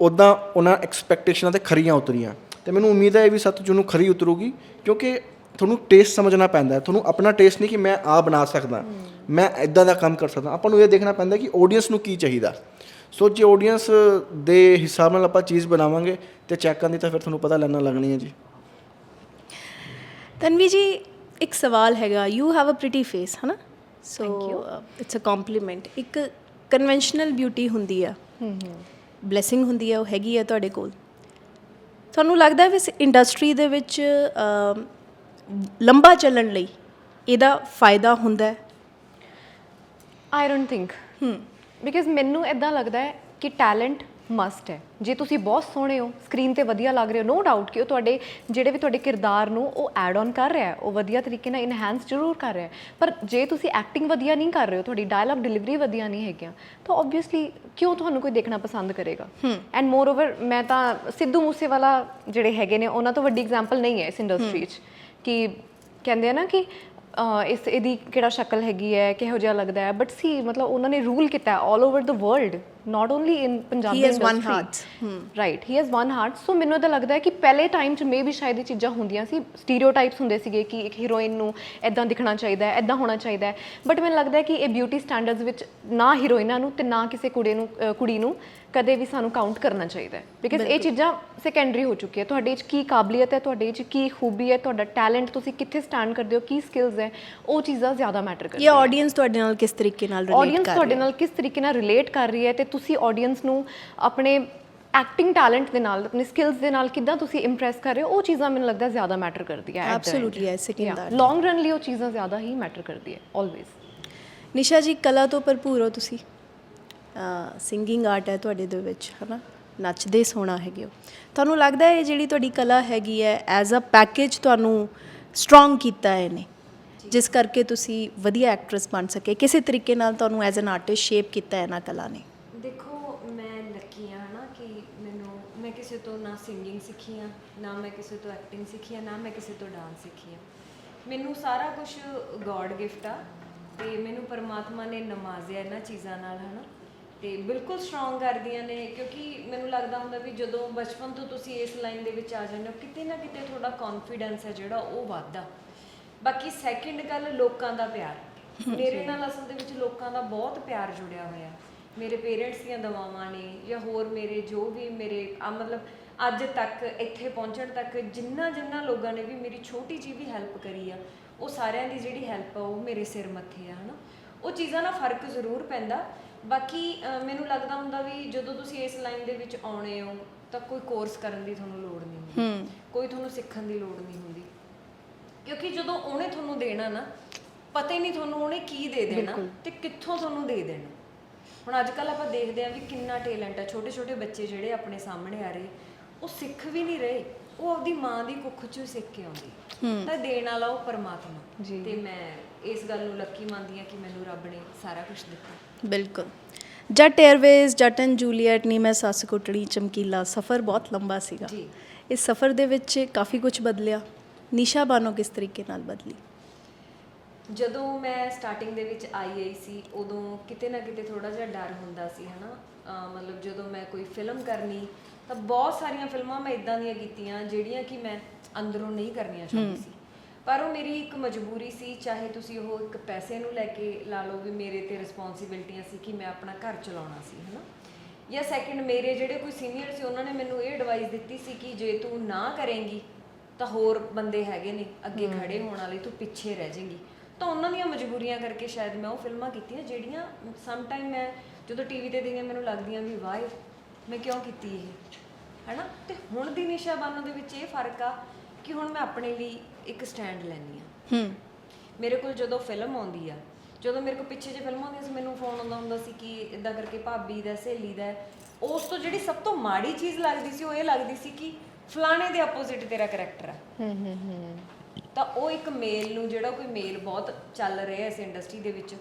ਉਦਾਂ ਉਹਨਾਂ ਐਕਸਪੈਕਟੇਸ਼ਨਾਂ ਤੇ ਖਰੀਆਂ ਉਤਰੀਆਂ। ਤੇ ਮੈਨੂੰ ਉਮੀਦ ਹੈ ਇਹ ਵੀ ਸੱਚ ਨੂੰ ਖਰੀ ਉਤਰੂਗੀ, ਕਿਉਂਕਿ ਤੁਹਾਨੂੰ ਟੇਸਟ ਸਮਝਣਾ ਪੈਂਦਾ ਤੁਹਾਨੂੰ ਆਪਣਾ ਟੇਸਟ ਨਹੀਂ ਕਿ ਮੈਂ ਆ ਬਣਾ ਸਕਦਾ, ਮੈਂ ਇਦਾਂ ਦਾ ਕੰਮ ਕਰ ਸਕਦਾ। ਆਪਾਂ ਨੂੰ ਇਹ ਦੇਖਣਾ ਪੈਂਦਾ ਕਿ ਆਡੀਅנס ਨੂੰ ਕੀ ਚਾਹੀਦਾ। ਸੋ ਜੇ ਆਡੀਅנס ਦੇ ਹਿਸਾਬ ਨਾਲ ਆਪਾਂ ਚੀਜ਼ ਬਣਾਵਾਂਗੇ ਤੇ ਚੈੱਕਾਂ ਦੀ ਤਾਂ ਫਿਰ ਤੁਹਾਨੂੰ ਪਤਾ ਲੱਗਣਾ ਲੱਗਣੀ ਹੈ ਜੀ। ਤਨਵੀ ਜੀ ਇੱਕ ਸਵਾਲ ਹੈਗਾ you have a pretty face ਹਨਾ? ਸੋ ਇਟਸ ਅ ਕੰਪਲੀਮੈਂਟ ਇੱਕ ਕਨਵੈਨਸ਼ਨਲ ਬਿਊਟੀ ਹੁੰਦੀ ਆ। ਹੂੰ ਹੂੰ। ਬਲੇਸਿੰਗ ਹੁੰਦੀ ਆ ਉਹ ਹੈਗੀ ਆ ਤੁਹਾਡੇ ਕੋਲ। ਤੁਹਾਨੂੰ ਲੱਗਦਾ ਵੀ ਇਸ ਇੰਡਸਟਰੀ ਦੇ ਵਿੱਚ ਲੰਬਾ ਚੱਲਣ ਲਈ ਇਹਦਾ ਫਾਇਦਾ ਹੁੰਦਾ ਹੈ? I don't think hmm because ਮੈਨੂੰ ਇਦਾਂ ਲੱਗਦਾ ਹੈ ਕਿ ਟੈਲੈਂਟ ਮਸਟ ਹੈ। ਜੇ ਤੁਸੀਂ ਬਹੁਤ ਸੋਹਣੇ ਹੋ ਸਕਰੀਨ ਤੇ ਵਧੀਆ ਲੱਗ ਰਹੇ ਹੋ ਨੋ ਡਾਊਟ ਕਿ ਉਹ ਤੁਹਾਡੇ ਜਿਹੜੇ ਵੀ ਤੁਹਾਡੇ ਕਿਰਦਾਰ ਨੂੰ ਉਹ ਐਡ ਆਨ ਕਰ ਰਿਹਾ ਹੈ ਉਹ ਵਧੀਆ ਤਰੀਕੇ ਨਾਲ ਇਨਹੈਂਸ ਜ਼ਰੂਰ ਕਰ ਰਿਹਾ ਹੈ। ਪਰ ਜੇ ਤੁਸੀਂ ਐਕਟਿੰਗ ਵਧੀਆ ਨਹੀਂ ਕਰ ਰਹੇ ਹੋ ਤੁਹਾਡੀ ਡਾਇਲੌਗ ਡਿਲੀਵਰੀ ਵਧੀਆ ਨਹੀਂ ਹੈਗੀਆਂ ਤਾਂ ਆਬਵੀਅਸਲੀ ਕਿਉਂ ਤੁਹਾਨੂੰ ਕੋਈ ਦੇਖਣਾ ਪਸੰਦ ਕਰੇਗਾ? ਐਂਡ ਮੋਰ ਓਵਰ ਮੈਂ ਤਾਂ ਸਿੱਧੂ ਮੂਸੇਵਾਲਾ ਜਿਹੜੇ ਹੈਗੇ ਨੇ ਉਹਨਾਂ ਤੋਂ ਵੱਡੀ ਐਗਜ਼ਾਮਪਲ ਨਹੀਂ ਹੈ ਇਸ ਇੰਡਸਟਰੀ 'ਚ। ਕਿ ਕਹਿੰਦੇ ਆ ਨਾ ਕਿ ਇਸ ਇਹਦੀ ਕਿਹੜਾ ਸ਼ਕਲ ਹੈਗੀ ਹੈ ਕਿਹੋ ਜਿਹਾ ਲੱਗਦਾ ਹੈ? ਬਟ ਸੀ ਮਤਲਬ ਉਹਨਾਂ ਨੇ ਰੂਲ ਕੀਤਾ all over the world not only in Punjabi He has one heart. Right he has one heart so ਮੈਨੂੰ ਤਾਂ ਲੱਗਦਾ ਹੈ ਕਿ ਪਹਿਲੇ ਟਾਈਮ 'ਚ ਮੇ ਵੀ ਸ਼ਾਇਦ ਇਹ ਚੀਜ਼ਾਂ ਹੁੰਦੀਆਂ ਸੀ ਸਟੀਰੀਓਟਾਈਪਸ ਹੁੰਦੇ ਸੀਗੇ ਕਿ ਇੱਕ ਹੀਰੋਇਨ ਨੂੰ ਐਦਾਂ ਦਿਖਣਾ ਚਾਹੀਦਾ ਹੈ ਐਦਾਂ ਹੋਣਾ ਚਾਹੀਦਾ ਹੈ। ਬਟ ਮੈਨੂੰ ਲੱਗਦਾ ਹੈ ਕਿ ਇਹ ਬਿਊਟੀ ਸਟੈਂਡਰਡਸ ਵਿੱਚ ਨਾ ਹੀਰੋਇਨਾਂ ਨੂੰ ਤੇ ਨਾ ਕਿਸੇ ਕੁੜੀ ਨੂੰ ਕੁੜੀ ਨੂੰ ਕਦੇ ਵੀ ਸਾਨੂੰ ਕਾਊਂਟ ਕਰਨਾ ਚਾਹੀਦਾ ਹੈ। ਬਿਕਾਜ਼ ਇਹ ਚੀਜ਼ਾਂ ਸੈਕੰਡਰੀ ਹੋ ਚੁੱਕੀ ਹੈ ਤੁਹਾਡੇ ਵਿੱਚ ਕੀ ਕਾਬਲੀਅਤ ਹੈ ਤੁਹਾਡੇ ਵਿੱਚ ਕੀ ਖੂਬੀ ਹੈ ਤੁਹਾਡਾ ਟੈਲੈਂਟ ਤੁਸੀਂ ਕਿੱਥੇ ਸਟੈਂਡ ਕਰਦੇ ਹੋ ਕੀ ਸਕਿੱਲਸ ਹੈ ਉਹ ਚੀਜ਼ਾਂ ਜ਼ਿਆਦਾ ਮੈਟਰ ਕਰਦੀਆਂ। ਇਹ ਆਡੀਅנס ਤੁਹਾਡੇ ਨਾਲ ਕਿਸ ਤਰੀਕੇ ਨਾਲ ਰਿਲੇਟ ਕਰ ਰਹੀ? ਹੈ ਆਡੀਅנס ਤੁਹਾਡੇ ਨਾਲ ਕਿਸ ਤਰੀਕੇ ਨਾਲ ਰਿਲੇਟ ਕਰ ਰਹੀ ਹੈ ਤੇ ਤੁਸੀਂ ਆਡੀਅנס ਨੂੰ ਆਪਣੇ ਐਕਟਿੰਗ ਟੈਲੈਂਟ ਦੇ ਨਾਲ ਆਪਣੇ ਸਕਿਲਸ ਦੇ ਨਾਲ ਕਿੱਦਾਂ ਤੁਸੀਂ ਇੰਪ੍ਰੈਸ ਕਰ ਰਹੇ ਹੋ ਉਹ ਚੀਜ਼ਾਂ ਮੈਨੂੰ ਲੱਗਦਾ ਜ਼ਿਆਦਾ ਮੈਟਰ ਕਰਦੀ ਹੈ ਐਬਸੋਲੂਟਲੀ ਐ ਸੈਕਿੰਡ ਲੌਂਗ ਰਨ ਲਈ ਉਹ ਚੀਜ਼ਾਂ ਜ਼ਿਆਦਾ ਹੀ ਮੈਟਰ ਕਰਦੀ ਹੈ ਆਲਵੇਸ ਨਿਸ਼ਾ ਜੀ ਕਲਾ ਤੋਂ ਭਰਪੂਰ ਹੋ ਤੁਸੀਂ? ਸਿੰਗਿੰਗ ਆਰਟ ਹੈ ਤੁਹਾਡੇ ਦੇ ਵਿੱਚ ਹਨਾ? ਨੱਚਦੇ ਸੋਹਣਾ ਹੈਗੇ ਹੋ। ਤੁਹਾਨੂੰ ਲੱਗਦਾ ਹੈ ਇਹ ਜਿਹੜੀ ਤੁਹਾਡੀ ਕਲਾ ਹੈਗੀ ਹੈ ਐਜ਼ ਅ ਪੈਕੇਜ ਤੁਹਾਨੂੰ ਸਟਰੋਂਗ ਕੀਤਾ ਹੈ ਇਹਨੇ? ਜਿਸ ਕਰਕੇ ਤੁਸੀਂ ਵਧੀਆ ਐਕਟਰੈਸ ਬਣ ਸਕੇ। ਕਿਸੇ ਤਰੀਕੇ ਨਾਲ ਤੁਹਾਨੂੰ ਐਜ਼ ਐਨ ਆਰਟਿਸਟ ਸ਼ੇਪ ਕੀਤਾ ਹੈ ਨਾ ਕਲਾ ਨੇ? ਦੇਖੋ ਮੈਂ ਲੱਕੀ ਆ ਹਨਾ ਕਿ ਮੈਨੂੰ ਮੈਂ ਕਿਸੇ ਤੋਂ ਨਾ ਸਿੰਗਿੰਗ ਸਿੱਖੀ ਆ ਨਾ ਮੈਂ ਕਿਸੇ ਤੋਂ ਐਕਟਿੰਗ ਸਿੱਖੀ ਆ ਨਾ ਮੈਂ ਕਿਸੇ ਤੋਂ ਡਾਂਸ ਸਿੱਖੀ ਆ ਮੈਨੂੰ ਸਾਰਾ ਕੁਝ ਗੋਡ ਗਿਫਟ ਆ ਤੇ ਮੈਨੂੰ ਪਰਮਾਤਮਾ ਨੇ ਨਵਾਜ਼ਿਆ ਇਹਨਾਂ ਚੀਜ਼ਾਂ ਨਾਲ ਹਨਾ। ਤੇ ਬਿਲਕੁਲ ਸਟਰੋਂਗ ਕਰਦੀਆਂ ਨੇ ਕਿਉਂਕਿ ਮੈਨੂੰ ਲੱਗਦਾ ਹੁੰਦਾ ਵੀ ਜਦੋਂ ਬਚਪਨ ਤੋਂ ਤੁਸੀਂ ਇਸ ਲਾਈਨ ਦੇ ਵਿੱਚ ਆ ਜਾਂਦੇ ਹੋ ਕਿਤੇ ਨਾ ਕਿਤੇ ਤੁਹਾਡਾ ਕੌਨਫੀਡੈਂਸ ਹੈ ਜਿਹੜਾ ਉਹ ਵੱਧਦਾ। ਬਾਕੀ ਸੈਕਿੰਡ ਗੱਲ ਲੋਕਾਂ ਦਾ ਪਿਆਰ। ਮੇਰੇ ਨਾਲ ਅਸਲ ਦੇ ਵਿੱਚ ਲੋਕਾਂ ਦਾ ਬਹੁਤ ਪਿਆਰ ਜੁੜਿਆ ਹੋਇਆ। ਮੇਰੇ ਪੇਰੈਂਟਸ ਦੀਆਂ ਦਵਾਵਾਂ ਨੇ ਜਾਂ ਹੋਰ ਮੇਰੇ ਜੋ ਵੀ ਮੇਰੇ ਆ ਮਤਲਬ ਅੱਜ ਤੱਕ ਇੱਥੇ ਪਹੁੰਚਣ ਤੱਕ ਜਿੰਨਾ ਜਿੰਨਾ ਲੋਕਾਂ ਨੇ ਵੀ ਮੇਰੀ ਛੋਟੀ ਜਿਹੀ ਵੀ ਹੈਲਪ ਕਰੀ ਆ ਉਹ ਸਾਰਿਆਂ ਦੀ ਜਿਹੜੀ ਹੈਲਪ ਆ ਉਹ ਮੇਰੇ ਸਿਰ ਮੱਥੇ ਆ ਹਨਾ। ਉਹ ਚੀਜ਼ਾਂ ਨਾਲ ਫ਼ਰਕ ਜ਼ਰੂਰ ਪੈਂਦਾ। ਬਾਕੀ ਅਹ, ਮੈਨੂੰ ਲੱਗਦਾ ਹੁੰਦਾ ਵੀ ਜਦੋਂ ਤੁਸੀਂ ਇਸ ਲਾਈਨ ਦੇ ਵਿੱਚ ਆਉਣੇ ਹੋ ਤਾਂ ਕੋਈ ਕੋਰਸ ਕਰਨ ਦੀ ਤੁਹਾਨੂੰ ਲੋੜ ਨਹੀਂ ਹੁੰਦੀ। ਕੋਈ ਤੁਹਾਨੂੰ ਸਿੱਖਣ ਦੀ ਲੋੜ ਨਹੀਂ ਹੁੰਦੀ। ਕਿਉਂਕਿ ਜਦੋਂ ਉਹਨੇ ਤੁਹਾਨੂੰ ਦੇਣਾ ਨਾ ਪਤਾ ਹੀ ਨਹੀਂ ਤੁਹਾਨੂੰ ਉਹਨੇ ਕੀ ਦੇ ਦੇਣਾ ਤੇ ਕਿੱਥੋਂ ਤੁਹਾਨੂੰ ਦੇ ਦੇਣਾ। ਹੁਣ ਅੱਜ ਕੱਲ ਆਪਾਂ ਦੇਖਦੇ ਆਂ ਵੀ ਕਿੰਨਾ ਟੈਲੈਂਟ ਆ। ਛੋਟੇ ਛੋਟੇ ਬੱਚੇ ਜਿਹੜੇ ਆਪਣੇ ਸਾਹਮਣੇ ਆ ਰਹੇ ਉਹ ਸਿੱਖ ਵੀ ਨਹੀਂ ਰਹੇ। ਉਹ ਆਪਦੀ ਮਾਂ ਦੀ ਕੁੱਖ ਚੋਂ ਹੀ ਸਿੱਖ ਕੇ ਆਉਂਦੀ। ਤਾਂ ਦੇਣ ਵਾਲਾ ਉਹ ਪਰਮਾਤਮਾ। ਤੇ ਮੈਂ ਇਸ ਗੱਲ ਨੂੰ ਲੱਕੀ ਮੰਨਦੀ ਆ ਕਿ ਮੈਨੂੰ ਰੱਬ ਨੇ ਸਾਰਾ ਕੁਝ ਦਿੱਤਾ। ਬਿਲਕੁਲ। ਜੱਟ 에ਅਰਵੇਜ਼ ਜੱਟ ਐਂਡ ਜੂਲੀਅਟ ਨੀ ਮੈਂ ਸੱਸ ਕੁੱਟਣੀ ਚਮਕੀਲਾ ਸਫ਼ਰ ਬਹੁਤ ਲੰਬਾ ਸੀਗਾ। ਜੀ। ਇਸ ਸਫ਼ਰ ਦੇ ਵਿੱਚ ਕਾਫੀ ਕੁਝ ਬਦਲਿਆ। ਨਿਸ਼ਾ ਬਾਨੋ ਕਿਸ ਤਰੀਕੇ ਨਾਲ ਬਦਲੀ? ਜਦੋਂ ਮੈਂ ਸਟਾਰਟਿੰਗ ਦੇ ਵਿੱਚ ਆਈ ਆਈ ਸੀ ਉਦੋਂ ਕਿਤੇ ਨਾ ਕਿਤੇ ਥੋੜਾ ਜਿਹਾ ਡਰ ਹੁੰਦਾ ਸੀ ਹਨਾ? ਮਤਲਬ ਜਦੋਂ ਮੈਂ ਕੋਈ ਫਿਲਮ ਕਰਨੀ ਤਾਂ ਬਹੁਤ ਸਾਰੀਆਂ ਫਿਲਮਾਂ ਮੈਂ ਇਦਾਂ ਦੀਆਂ ਕੀਤੀਆਂ ਜਿਹੜੀਆਂ ਕਿ ਮੈਂ ਅੰਦਰੋਂ ਨਹੀਂ ਕਰਨੀਆਂ ਚਾਹੁੰਦੀ ਸੀ। ਪਰ ਉਹ ਮੇਰੀ ਇੱਕ ਮਜਬੂਰੀ ਸੀ ਚਾਹੇ ਤੁਸੀਂ ਉਹ ਇੱਕ ਪੈਸੇ ਨੂੰ ਲੈ ਕੇ ਲਾ ਲਓ ਵੀ ਮੇਰੇ ਤੇ ਰਿਸਪੌਂਸਿਬਿਲਟੀਆਂ ਸੀ ਕਿ ਮੈਂ ਆਪਣਾ ਘਰ ਚਲਾਉਣਾ ਸੀ ਹਨਾ? ਜਾਂ ਸੈਕਿੰਡ ਮੇਰੇ ਜਿਹੜੇ ਕੋਈ ਸੀਨੀਅਰ ਸੀ ਉਹਨਾਂ ਨੇ ਮੈਨੂੰ ਇਹ ਐਡਵਾਈਸ ਦਿੱਤੀ ਸੀ ਕਿ ਜੇ ਤੂੰ ਨਾ ਕਰੇਂਗੀ ਤਾਂ ਹੋਰ ਬੰਦੇ ਹੈਗੇ ਨੇ ਅੱਗੇ ਖੜੇ ਹੋਣ ਵਾਲੇ ਤੂੰ ਪਿੱਛੇ ਰਹਿ ਜਾਏਂਗੀ। ਤਾਂ ਉਹਨਾਂ ਦੀਆਂ ਮਜਬੂਰੀਆਂ ਕਰਕੇ ਸ਼ਾਇਦ ਮੈਂ ਉਹ ਫਿਲਮਾਂ ਕੀਤੀਆਂ ਜਿਹੜੀਆਂ ਸਮ ਟਾਈਮ ਮੈਂ ਜਦੋਂ ਟੀਵੀ ਤੇ ਦੇਖੀਆਂ ਮੈਨੂੰ ਲੱਗਦੀਆਂ ਵੀ ਵਾਹ ਮੈਂ ਕਿਉਂ ਕੀਤੀ ਇਹ? ਹੈਨਾ? ਤੇ ਹੁਣ ਦੀ ਨਿਸ਼ਾ ਬਾਨੋ ਦੇ ਵਿੱਚ ਇਹ ਫ਼ਰਕ ਆ ਕਿ ਹੁਣ ਮੈਂ ਆਪਣੇ ਲਈ ਇੱਕ ਸਟੈਂਡ ਲੈਣੀ ਆ ਹੂੰ। ਮੇਰੇ ਕੋਲ ਜਦੋਂ ਫਿਲਮ ਆਉਂਦੀ ਆ ਜਦੋਂ ਮੇਰੇ ਕੋਲ ਪਿੱਛੇ ਜੇ ਫਿਲਮ ਆਉਂਦੀਆਂ ਸੀ ਮੈਨੂੰ ਫੋਨ ਆਉਂਦਾ ਹੁੰਦਾ ਸੀ ਕਿ ਇਦਾਂ ਕਰਕੇ ਭਾਬੀ ਦਾ ਸਹੇਲੀ ਦਾ। ਉਸ ਤੋਂ ਜਿਹੜੀ ਸਭ ਤੋਂ ਮਾੜੀ ਚੀਜ਼ ਲੱਗਦੀ ਸੀ ਉਹ ਇਹ ਲੱਗਦੀ ਸੀ ਕਿ ਫਲਾਣੇ ਦੇ ਆਪੋਜ਼ਿਟ ਤੇਰਾ ਕੈਰੈਕਟਰ ਆ। ਹੂੰ ਹੂੰ ਹੂੰ। ਤਾਂ ਉਹ ਇੱਕ ਮੇਲ ਨੂੰ ਜਿਹੜਾ ਕੋਈ ਮੇਲ ਬਹੁਤ ਚੱਲ ਰਿਹਾ ਇਸ ਇੰਡਸਟਰੀ ਦੇ ਵਿੱਚ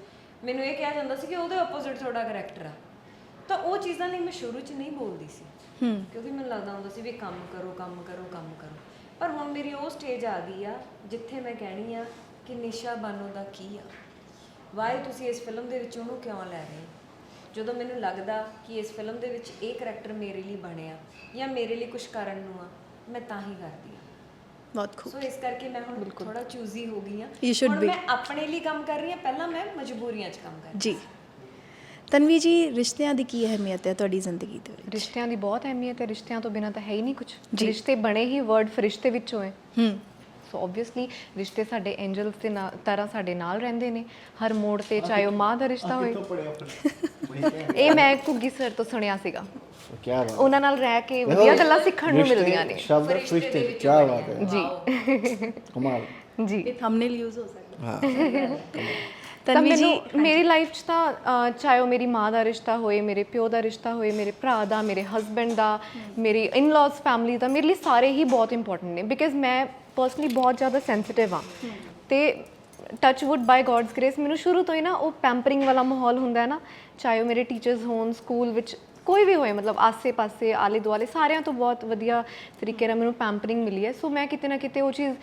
ਮੈਨੂੰ ਇਹ ਕਿਹਾ ਜਾਂਦਾ ਸੀ ਕਿ ਉਹਦੇ ਆਪੋਜ਼ਿਟ ਤੁਹਾਡਾ ਕੈਰੈਕਟਰ ਆ। ਤਾਂ ਉਹ ਚੀਜ਼ਾਂ ਲਈ ਮੈਂ ਸ਼ੁਰੂ 'ਚ ਨਹੀਂ ਬੋਲਦੀ ਸੀ। ਹੂੰ। ਕਿਉਂਕਿ ਮੈਨੂੰ ਲੱਗਦਾ ਹੁੰਦਾ ਸੀ ਵੀ ਕੰਮ ਕਰੋ ਕੰਮ ਕਰੋ ਕੰਮ ਕਰੋ। ਪਰ ਹੁਣ ਮੇਰੀ ਉਹ ਸਟੇਜ ਆ ਗਈ ਆ ਜਿੱਥੇ ਮੈਂ ਕਹਿਣੀ ਆ ਕਿ ਨਿਸ਼ਾ ਬਾਨੋ ਦਾ ਕੀ ਆ। ਵਾਏ ਤੁਸੀਂ ਇਸ ਫਿਲਮ ਦੇ ਵਿੱਚ ਉਹਨੂੰ ਕਿਉਂ ਲੈ ਰਹੇ ਜਦੋਂ ਮੈਨੂੰ ਲੱਗਦਾ ਕਿ ਇਸ ਫਿਲਮ ਦੇ ਵਿੱਚ ਇਹ ਕਰੈਕਟਰ ਮੇਰੇ ਲਈ ਬਣਿਆ ਜਾਂ ਮੇਰੇ ਲਈ ਕੁਝ ਕਰਨ ਨੂੰ ਆ ਮੈਂ ਤਾਂ ਹੀ ਕਰਦੀ ਆ। ਬਹੁਤ ਖੂਬ। ਸੋ ਇਸ ਕਰਕੇ ਮੈਂ ਹੁਣ ਥੋੜਾ ਚੂਜ਼ੀ ਹੋ ਗਈ ਆ। ਹੁਣ. ਮੈਂ ਆਪਣੇ ਲਈ ਕੰਮ ਕਰ ਰਹੀ ਹਾਂ ਪਹਿਲਾਂ ਮੈਂ ਮਜਬੂਰੀਆਂ 'ਚ ਕੰਮ ਕਰ ਰਹੀ ਜੀ। ਤਨਵੀ ਜੀ ਰਿਸ਼ਤਿਆਂ ਦੀ ਕੀ ਅਹਿਮੀਅਤ ਹੈ ਤੁਹਾਡੀ ਜ਼ਿੰਦਗੀ ਦੇ ਵਿੱਚ? ਰਿਸ਼ਤਿਆਂ ਦੀ ਬਹੁਤ ਅਹਿਮੀਅਤ ਹੈ ਰਿਸ਼ਤਿਆਂ ਤੋਂ ਬਿਨਾਂ ਤਾਂ ਹੈ ਹੀ ਨਹੀਂ ਕੁਝ ਰਿਸ਼ਤੇ ਬਣੇ ਹੀ ਵਰਡ ਫਰਿਸ਼ਤੇ ਵਿੱਚੋਂ ਹੈ। ਹੂੰ। ਸੋ ਆਬਵੀਅਸਲੀ ਰਿਸ਼ਤੇ ਸਾਡੇ ਐਂਜਲਸ ਦੇ ਨਾਲ ਤਰ੍ਹਾਂ ਸਾਡੇ ਨਾਲ ਰਹਿੰਦੇ ਨੇ। ਹਰ ਮੋੜ ਤੇ ਚਾਹੇ ਉਹ ਮਾਂ ਦਾ ਰਿਸ਼ਤਾ ਹੋਏ। ਇਹ ਮੈਂ ਘੁੱਗੀ ਸਰ ਤੋਂ ਸੁਣਿਆ ਸੀਗਾ। ਕੀ ਬਾਤ ਉਹਨਾਂ ਨਾਲ ਰਹਿ ਕੇ ਵਧੀਆ ਗੱਲਾਂ ਸਿੱਖਣ ਨੂੰ ਮਿਲਦੀਆਂ ਨੇ। ਸ਼ਬਦ ਫਰਿਸ਼ਤੇ ਕੀ ਬਾਤ ਹੈ। ਜੀ। ਕਮਾਲ। ਜੀ। ਇਹ ਥੰਬਨੇਲ ਯੂਜ਼ ਹੋ ਸਕਦਾ। ਹਾਂ। ਤਨਵੀ ਜੀ ਮੈਨੂੰ ਮੇਰੀ ਲਾਈਫ 'ਚ ਤਾਂ ਚਾਹੇ ਉਹ ਮੇਰੀ ਮਾਂ ਦਾ ਰਿਸ਼ਤਾ ਹੋਏ ਮੇਰੇ ਪਿਓ ਦਾ ਰਿਸ਼ਤਾ ਹੋਏ ਮੇਰੇ ਭਰਾ ਦਾ ਮੇਰੇ ਹਸਬੰਡ ਦਾ ਮੇਰੀ ਇਨ-ਲॉज ਫੈਮਿਲੀ ਦਾ ਮੇਰੇ ਲਈ ਸਾਰੇ ਹੀ ਬਹੁਤ ਇੰਪੋਰਟੈਂਟ ਨੇ ਬਿਕਾਜ਼ ਮੈਂ ਪਰਸਨਲੀ ਬਹੁਤ ਜ਼ਿਆਦਾ ਸੈਂਸਿਟਿਵ ਆ ਤੇ touch wood by God's grace ਮੈਨੂੰ ਸ਼ੁਰੂ ਤੋਂ ਹੀ ਨਾ ਉਹ ਪੈਂਪਰਿੰਗ ਵਾਲਾ ਮਾਹੌਲ ਹੁੰਦਾ ਹੈ ਨਾ ਚਾਹੇ ਉਹ ਮੇਰੇ ਟੀਚਰਸ ਹੋਣ ਸਕੂਲ ਵਿੱਚ ਕੋਈ ਵੀ ਹੋਏ ਮਤਲਬ ਆਸੇ-ਪਾਸੇ ਆਲੇ ਦੁਆਲੇ ਸਾਰਿਆਂ ਤੋਂ ਬਹੁਤ ਵਧੀਆ ਤਰੀਕੇ ਨਾਲ ਮੈਨੂੰ ਪੈਂਪਰਿੰਗ ਮਿਲੀ ਹੈ। ਸੋ ਮੈਂ ਕਿਤੇ ਨਾ ਕਿਤੇ ਉਹ ਚੀਜ਼